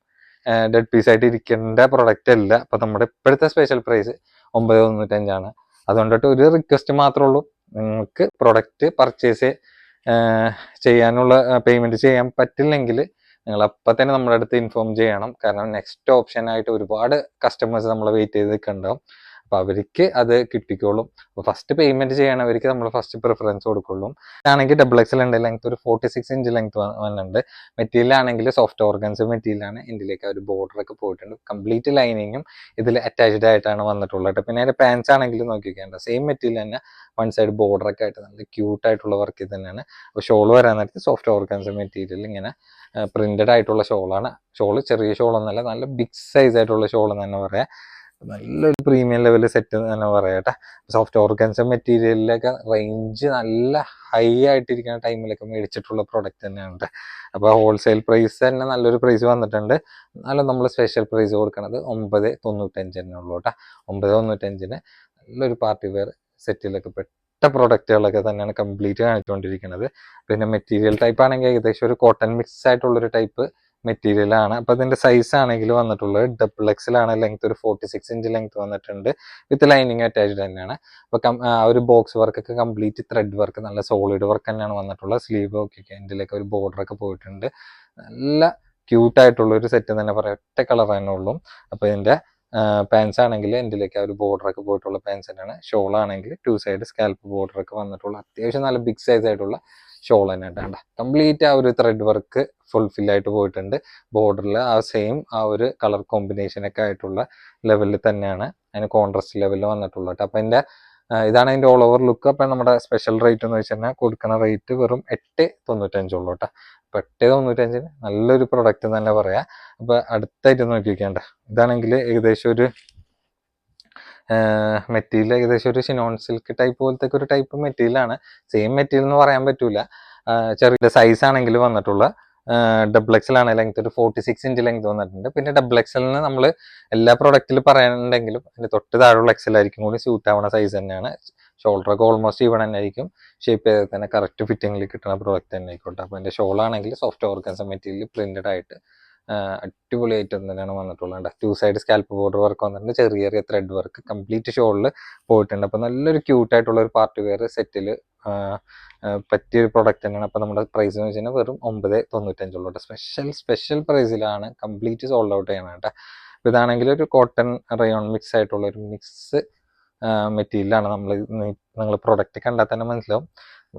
ഡെഡ് പീസ് ആയിട്ട് ഇരിക്കേണ്ട പ്രൊഡക്റ്റ് അല്ല. അപ്പൊ നമ്മുടെ ഇപ്പോഴത്തെ സ്പെഷ്യൽ പ്രൈസ് ഒമ്പത് തൊണ്ണൂറ്റഞ്ചാണ്. അതുകൊണ്ടിട്ട് ഒരു റിക്വസ്റ്റ് മാത്രമേ ഉള്ളൂ. നിങ്ങൾക്ക് പ്രൊഡക്റ്റ് പർച്ചേസ് ചെയ്യാനുള്ള പേയ്മെന്റ് ചെയ്യാൻ പറ്റില്ലെങ്കിൽ നിങ്ങൾ അപ്പം തന്നെ നമ്മുടെ അടുത്ത് ഇൻഫോം ചെയ്യണം. കാരണം നെക്സ്റ്റ് ഓപ്ഷൻ ആയിട്ട് ഒരുപാട് കസ്റ്റമേഴ്സ് നമ്മൾ വെയിറ്റ് ചെയ്ത് നിൽക്കുന്നുണ്ടാവും. അപ്പോൾ അവർക്ക് അത് കിട്ടിക്കോളും. ഫസ്റ്റ് പേയ്മെന്റ് ചെയ്യണവർക്ക് നമ്മൾ ഫസ്റ്റ് പ്രിഫറൻസ് കൊടുക്കുള്ളൂ. ആണെങ്കിൽ ഡബിൾ എക്സൽ ഉണ്ട് ലെങ്ത് ഒരു ഫോർട്ടി സിക്സ് ഇഞ്ച് ലെങ്ത് വന്നിട്ടുണ്ട്. മെറ്റീരിയൽ ആണെങ്കിൽ സോഫ്റ്റ് ഓർഗൻസ് മെറ്റീരിയലാണ് ഇതിലേക്ക് ഒരു ബോർഡർ ഒക്കെ പോയിട്ടുണ്ട്. കംപ്ലീറ്റ് ലൈനിങ്ങും ഇതിൽ അറ്റാച്ച്ഡ് ആയിട്ടാണ് വന്നിട്ടുള്ളത് പിന്നെ അതിന്റെ പാൻസ് ആണെങ്കിൽ നോക്കിക്കേണ്ട. സെയിം മെറ്റീരിയൽ തന്നെ വൺ സൈഡ് ബോർഡർ ഒക്കെ ആയിട്ട് നല്ല ക്യൂട്ട് ആയിട്ടുള്ള വർക്ക് തന്നെയാണ്. അപ്പോൾ ഷോൾ വരാൻ നേരത്തെ സോഫ്റ്റ് ഓർഗൻസ് മെറ്റീരിയൽ ഇങ്ങനെ പ്രിന്റഡ് ആയിട്ടുള്ള ഷോളാണ് ഷോൾ ചെറിയ ഷോളൊന്നല്ല നല്ല ബിഗ് സൈസ് ആയിട്ടുള്ള ഷോൾ എന്ന് തന്നെ പറയാം. നല്ലൊരു പ്രീമിയം ലെവൽ സെറ്റ് എന്ന് തന്നെ പറയാട്ടെ സോഫ്റ്റ് ഓർഗൻസ മെറ്റീരിയലിലൊക്കെ റേഞ്ച് നല്ല ഹൈ ആയിട്ടിരിക്കുന്ന ടൈമിലൊക്കെ മേടിച്ചിട്ടുള്ള പ്രൊഡക്റ്റ് തന്നെയാണ്. അപ്പോൾ ഹോൾസെയിൽ പ്രൈസ് തന്നെ നല്ലൊരു പ്രൈസ് വന്നിട്ടുണ്ട്. നല്ല നമ്മൾ സ്പെഷ്യൽ പ്രൈസ് കൊടുക്കണത് ഒമ്പത് തൊണ്ണൂറ്റഞ്ച് തന്നെ ഉള്ളൂ കേട്ടോ ഒമ്പത് തൊണ്ണൂറ്റഞ്ചിന് നല്ലൊരു പാർട്ടി വെയർ സെറ്റിലൊക്കെ പെട്ട പ്രൊഡക്റ്റുകളൊക്കെ തന്നെയാണ് കംപ്ലീറ്റ് കാണിച്ചുകൊണ്ടിരിക്കുന്നത് പിന്നെ മെറ്റീരിയൽ ടൈപ്പ് ആണെങ്കിൽ ഏകദേശം ഒരു കോട്ടൺ മിക്സ് ആയിട്ടുള്ളൊരു ടൈപ്പ് മെറ്റീരിയൽ ആണ്. അപ്പൊ അതിന്റെ സൈസ് ആണെങ്കിൽ വന്നിട്ടുള്ളത്. ഡബിൾ എക്സിലാണ് ലെങ്ത് ഒരു ഫോർട്ടി സിക്സ് ഇഞ്ച് ലെങ്ത് വന്നിട്ടുണ്ട്. വിത്ത് ലൈനിങ് അറ്റാച്ച്ഡ് തന്നെയാണ്. അപ്പൊ ഒരു ബോക്സ് വർക്ക് ഒക്കെ കംപ്ലീറ്റ് ത്രെഡ് വർക്ക് നല്ല സോളിഡ് വർക്ക് തന്നെയാണ് വന്നിട്ടുള്ളത്. സ്ലീവ് ഒക്കെ എൻഡിലൊക്കെ ഒരു ബോർഡർ ഒക്കെ പോയിട്ടുണ്ട്. നല്ല ക്യൂട്ട് ആയിട്ടുള്ള ഒരു സെറ്റ് തന്നെ പറയാം. ഒറ്റ കളർ തന്നെ ഉള്ളൂ. അപ്പൊ ഇതിന്റെ പാൻസ് ആണെങ്കിൽ എന്റെലേക്ക് ആ ഒരു ബോർഡർ ഒക്കെ പോയിട്ടുള്ള പാൻസ് തന്നെയാണ്. ഷോൾ ആണെങ്കിൽ ടു സൈഡ് സ്കാൽപ്പ് ബോർഡർ ഒക്കെ വന്നിട്ടുള്ള അത്യാവശ്യം നല്ല ബിഗ് സൈസ് ആയിട്ടുള്ള ഷോൾ തന്നെ ഉണ്ടാകണ്ട കംപ്ലീറ്റ് ആ ഒരു ത്രെഡ് വർക്ക് ഫുൾഫിൽ ആയിട്ട് പോയിട്ടുണ്ട്. ബോർഡറിൽ ആ സെയിം ആ ഒരു കളർ കോമ്പിനേഷൻ ഒക്കെ ആയിട്ടുള്ള ലെവലിൽ തന്നെയാണ്. അതിന് കോൺട്രസ്റ്റ് ലെവലിൽ വന്നിട്ടുള്ളത് അപ്പം ആ, ഇതാണ് അതിന്റെ ഓൾ ഓവർ ലുക്ക് അപ്പൊ നമ്മുടെ സ്പെഷ്യൽ റേറ്റ് എന്ന് വെച്ച് കഴിഞ്ഞാൽ കൊടുക്കുന്ന റേറ്റ് വെറും എട്ട് തൊണ്ണൂറ്റഞ്ചുള്ളൂ കേട്ടോ അപ്പൊ എട്ട് തൊണ്ണൂറ്റഞ്ചിന് നല്ലൊരു പ്രൊഡക്റ്റ് തന്നെ പറയാം. അപ്പൊ അടുത്തായിട്ട് നോക്കി വെക്കേണ്ട ഇതാണെങ്കിൽ ഏകദേശം ഒരു മെറ്റീരിയൽ ഏകദേശം ഒരു ഷിനോൺ സിൽക്ക് ടൈപ്പ് പോലത്തെ ഒരു ടൈപ്പ് മെറ്റീരിയലാണ്. സെയിം മെറ്റീരിയൽ എന്ന് പറയാൻ പറ്റൂല. ചെറിയ സൈസ് ആണെങ്കിൽ വന്നിട്ടുള്ള ഡബിൾ എക്സൽ ആണ് ലെങ്ത് ഒരു ഫോർട്ടി സിക്സ് ഇഞ്ച് ലെങ്ത് വന്നിട്ടുണ്ട്. പിന്നെ ഡബിൾ എക്സലിന് നമ്മൾ എല്ലാ പ്രൊഡക്റ്റിൽ പറയാനുണ്ടെങ്കിലും അതിന്റെ തൊട്ട് താഴെയുള്ള എക്സൽ ആയിരിക്കും കൂടി സ്യൂട്ട് ആവുന്ന സൈസ് തന്നെയാണ്. ഷോൾഡർ ഒക്കെ ഓൾമോസ്റ്റ് ഇവിടെ തന്നെ ആയിരിക്കും. ഷേപ്പ് ചെയ്ത് തന്നെ കറക്റ്റ് ഫിറ്റിങ്ങിൽ കിട്ടുന്ന പ്രോഡക്റ്റ് തന്നെ ആയിക്കോട്ടെ. അപ്പോൾ എന്റെ ഷോൾ ആണെങ്കിൽ സോഫ്റ്റ് ഓർഗൻസ് മെറ്റീരിയൽ പ്രിന്റഡ് ആയിട്ട് അടിപൊളി ഐറ്റം തന്നെയാണ് വന്നിട്ടുള്ളത് two side scallop border work വന്നിട്ടുണ്ട്. ചെറിയ ചെറിയ ത്രെഡ് വർക്ക് കംപ്ലീറ്റ് ഷോളിൽ പോയിട്ടുണ്ട്. അപ്പോൾ നല്ലൊരു ക്യൂട്ടായിട്ടുള്ള ഒരു പാർട്ടി വെയർ സെറ്റിൽ പറ്റിയ ഒരു പ്രൊഡക്റ്റ് തന്നെയാണ്. അപ്പോൾ നമ്മുടെ പ്രൈസ് എന്ന് വെച്ചാൽ വെറും ഒമ്പത് തൊണ്ണൂറ്റഞ്ചുള്ളൂ കേട്ടോ സ്പെഷ്യൽ സ്പെഷ്യൽ പ്രൈസിലാണ് കംപ്ലീറ്റ് സോൾഡ് ഔട്ട് ചെയ്യണം കേട്ടോ അപ്പോൾ ഇതാണെങ്കിൽ ഒരു കോട്ടൺ റയോൺ മിക്സ് ആയിട്ടുള്ള ഒരു മിക്സ് മെറ്റീരിയലാണ് നമ്മൾ നിങ്ങൾ പ്രൊഡക്റ്റ് കണ്ടാൽ തന്നെ മനസ്സിലാവും.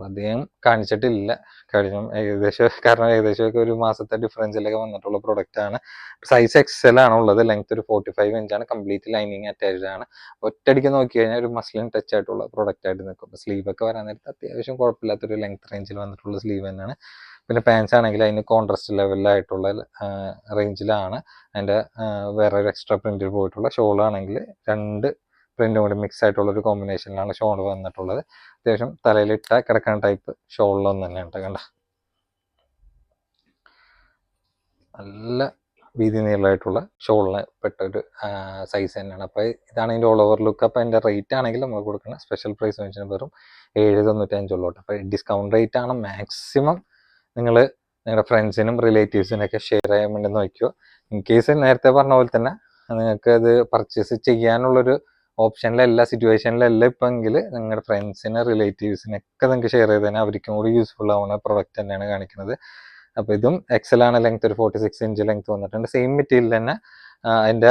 അധികം കാണിച്ചിട്ടില്ല. കഴിഞ്ഞ ഏകദേശം കാരണം ഏകദേശം ഒക്കെ ഒരു മാസത്തെ ഡിഫറൻസിലൊക്കെ വന്നിട്ടുള്ള പ്രൊഡക്റ്റ് ആണ്. സൈസ് എക്സൽ ആണ് ഉള്ളത്. ലെങ്ത് ഒരു ഫോർട്ടി ഫൈവ് ആണ്. കംപ്ലീറ്റ് ലൈനിങ് അറ്റാച്ച്ഡ് ആണ്. ഒറ്റയടിക്ക് നോക്കി കഴിഞ്ഞാൽ ഒരു മസ്ലിൻ ടച്ച് ആയിട്ടുള്ള പ്രൊഡക്റ്റ് ആയിട്ട് നിൽക്കും. സ്ലീവ് ഒക്കെ വരാൻ നേരത്ത് അത്യാവശ്യം കുഴപ്പമില്ലാത്തൊരു ലെങ്ത് റേഞ്ചിൽ വന്നിട്ടുള്ള സ്ലീവ് തന്നെയാണ്. പിന്നെ പാൻസ് ആണെങ്കിൽ അതിന് കോൺട്രസ്റ്റ് ലെവലിലായിട്ടുള്ള റേഞ്ചിലാണ് അതിന്റെ വേറെ ഒരു എക്സ്ട്രാ പ്രിന്റിൽ പോയിട്ടുള്ള ഷോൾ ആണെങ്കിൽ രണ്ട് പ്രിന്റും കൂടി മിക്സ് ആയിട്ടുള്ള ഒരു കോമ്പിനേഷനിലാണ് ഷോൾ വന്നിട്ടുള്ളത്. അത്യാവശ്യം തലയിലിട്ട കിടക്കുന്ന ടൈപ്പ് ഷോളിലൊന്നും തന്നെയാണ് ഉണ്ട് കണ്ട? നല്ല വീതി നീളമായിട്ടുള്ള ഷോളിന് പെട്ട ഒരു സൈസ് തന്നെയാണ്. അപ്പോൾ ഇതാണ് അതിന്റെ ഓൾ ഓവർ ലുക്ക് അപ്പോൾ അതിന്റെ റേറ്റ് ആണെങ്കിൽ നമ്മൾ കൊടുക്കുന്ന സ്പെഷ്യൽ പ്രൈസ് വെച്ചാൽ വെറും ഏഴ് തൊണ്ണൂറ്റി അഞ്ചുള്ളൂ അപ്പോൾ ഡിസ്കൗണ്ട് റേറ്റ് ആണ് മാക്സിമം നിങ്ങൾ നിങ്ങളുടെ ഫ്രണ്ട്സിനും റിലേറ്റീവ്സിനൊക്കെ ഷെയർ ചെയ്യാൻ വേണ്ടി നോക്കിയോ ഇൻ കേസ് നേരത്തെ പറഞ്ഞ പോലെ തന്നെ നിങ്ങൾക്ക് അത് പർച്ചേസ് ചെയ്യാനുള്ളൊരു ഓപ്ഷനിലല്ല സിറ്റുവേഷനിലല്ല ഇപ്പം എങ്കിൽ നിങ്ങളുടെ ഫ്രണ്ട്സിനെ റിലേറ്റീവ്സിനൊക്കെ നിങ്ങൾക്ക് ഷെയർ ചെയ്ത് തന്നെ അവർക്കും കൂടി യൂസ്ഫുൾ ആവുന്ന പ്രൊഡക്റ്റ് തന്നെയാണ് കാണിക്കുന്നത്. അപ്പോൾ ഇതും എക്സലാണ് ലെങ്ത് ഒരു ഫോർട്ടി സിക്സ് ഇഞ്ച് ലെങ്ത് വന്നിട്ടുണ്ട്. സെയിം മെറ്റീരിയൽ തന്നെ അതിന്റെ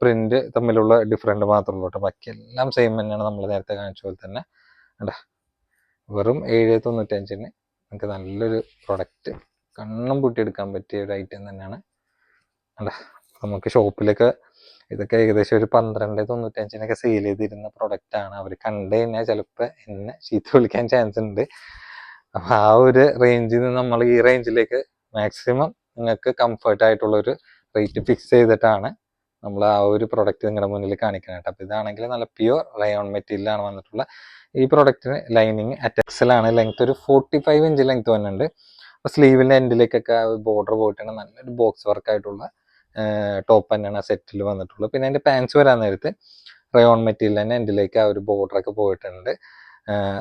പ്രിന്റ് തമ്മിലുള്ള ഡിഫറെന്റ് മാത്രമേ ഉള്ളൂ കേട്ടോ. ബാക്കി എല്ലാം സെയിം തന്നെയാണ് നമ്മൾ നേരത്തെ കാണിച്ച പോലെ തന്നെ. കണ്ടാ? വെറും ഏഴ് തൊണ്ണൂറ്റഞ്ചിന് നമുക്ക് നല്ലൊരു പ്രൊഡക്റ്റ് കണ്ണും പൂട്ടിയെടുക്കാൻ പറ്റിയ ഒരു ഐറ്റം തന്നെയാണ്. അല്ല നമുക്ക് ഷോപ്പിലൊക്കെ ഇതൊക്കെ ഏകദേശം ഒരു പന്ത്രണ്ട് തൊണ്ണൂറ്റഞ്ചിനൊക്കെ സെയിൽ ചെയ്തിരുന്ന പ്രൊഡക്റ്റ് ആണ്. അവർ കണ്ടു കഴിഞ്ഞാൽ ചിലപ്പോൾ എന്നെ ചീത്ത വിളിക്കാൻ ചാൻസ് ഉണ്ട്. അപ്പൊ ആ ഒരു റേഞ്ചിൽ നിന്ന് നമ്മൾ ഈ റേഞ്ചിലേക്ക് മാക്സിമം നിങ്ങൾക്ക് കംഫർട്ട് ആയിട്ടുള്ള ഒരു റേറ്റ് ഫിക്സ് ചെയ്തിട്ടാണ് നമ്മൾ ആ ഒരു പ്രൊഡക്റ്റ് നിങ്ങളുടെ മുന്നിൽ കാണിക്കുന്നത് അപ്പൊ അപ്പോൾ ഇതാണെങ്കിൽ നല്ല പ്യുവർ റയോൺ മെറ്റീരിയലാണ് വന്നിട്ടുള്ള ഈ പ്രൊഡക്റ്റിന് ലൈനിങ് അറ്റക്സലാണ് ലെങ്ത് ഒരു ഫോർട്ടി ഫൈവ് ഇഞ്ച് ലെങ്ത് വന്നിട്ടുണ്ട് അപ്പോൾ സ്ലീവിന്റെ എൻഡിലേക്കൊക്കെ ബോർഡർ പോയിട്ടാണ് നല്ലൊരു ബോക്സ് വർക്ക് ആയിട്ടുള്ള ടോപ്പ് തന്നെയാണ് ആ സെറ്റിൽ വന്നിട്ടുള്ളത്. പിന്നെ അതിന്റെ പാൻസ് വരാൻ നേരത്ത് റയോൺ മെറ്റീരിയൽ തന്നെ എന്റെലേക്ക് ആ ഒരു ബോർഡറൊക്കെ പോയിട്ടുണ്ട്.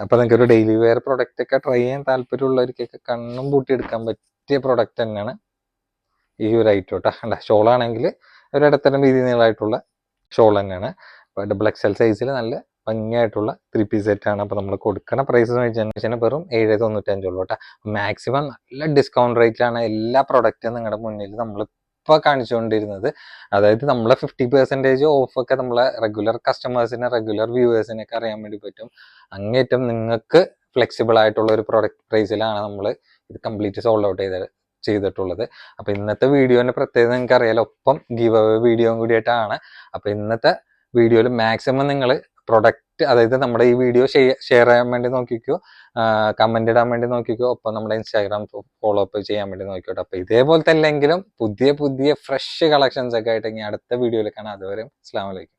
അപ്പോൾ നിങ്ങൾക്ക് ഒരു ഡെയിലി വെയർ പ്രൊഡക്റ്റ് ഒക്കെ ട്രൈ ചെയ്യാൻ താല്പര്യമുള്ളവർക്കൊക്കെ കണ്ണും പൂട്ടി എടുക്കാൻ പറ്റിയ പ്രൊഡക്റ്റ് തന്നെയാണ് ഈ ഒരു ഐറ്റം കേട്ടോ. അല്ല ഷോളാണെങ്കിൽ ഒരു ഇടത്തരം രീതി നീളമായിട്ടുള്ള ഷോൾ തന്നെയാണ് അപ്പോൾ ഡബിൾ എക്സൽ സൈസിൽ നല്ല ഭംഗിയായിട്ടുള്ള ത്രീ പീസ് സെറ്റ് ആണ് അപ്പോൾ നമ്മൾ കൊടുക്കണ പ്രൈസ് വെച്ചാൽ വെറും ഏഴ് തൊണ്ണൂറ്റഞ്ചുള്ളൂ കേട്ടോ. മാക്സിമം നല്ല ഡിസ്കൗണ്ട് റേറ്റിലാണ് എല്ലാ പ്രൊഡക്റ്റും നിങ്ങളുടെ മുന്നിൽ നമ്മൾ ഇപ്പോൾ കാണിച്ചുകൊണ്ടിരുന്നത് അതായത് നമ്മളെ ഫിഫ്റ്റി പെർസെന്റേജ് ഓഫ് ഒക്കെ നമ്മളെ റെഗുലർ കസ്റ്റമേഴ്സിനെ റെഗുലർ വ്യൂവേഴ്സിനൊക്കെ അറിയാൻ വേണ്ടി പറ്റും. അങ്ങേറ്റം നിങ്ങൾക്ക് ഫ്ലെക്സിബിൾ ആയിട്ടുള്ള ഒരു പ്രൊഡക്റ്റ് പ്രൈസിലാണ് നമ്മൾ ഇത് കംപ്ലീറ്റ് സോൾഡ് ഔട്ട് ചെയ്തത് ചെയ്തിട്ടുള്ളത്. അപ്പൊ ഇന്നത്തെ വീഡിയോന്റെ പ്രത്യേകത നിങ്ങൾക്ക് അറിയാലോ ഒപ്പം ഗീവ് അവേ വീഡിയോയും കൂടിയിട്ടാണ് അപ്പൊ ഇന്നത്തെ വീഡിയോയിൽ മാക്സിമം നിങ്ങൾ പ്രൊഡക്റ്റ് അതായത് നമ്മുടെ ഈ വീഡിയോ ഷെയർ ചെയ്യാൻ വേണ്ടി നോക്കിക്കോ കമന്റ് ഇടാൻ വേണ്ടി നോക്കിക്കോ ഒപ്പം നമ്മുടെ ഇൻസ്റ്റാഗ്രാം ഫോളോ അപ്പ് ചെയ്യാൻ വേണ്ടി നോക്കിക്കോട്ടെ. അപ്പൊ ഇതേപോലത്തെ അല്ലെങ്കിലും പുതിയ പുതിയ ഫ്രഷ് കളക്ഷൻസ് ഒക്കെ ആയിട്ട് ഇനി അടുത്ത വീഡിയോയിൽ കാണാം. അതുവരെ അസ്സാം വലൈക്കും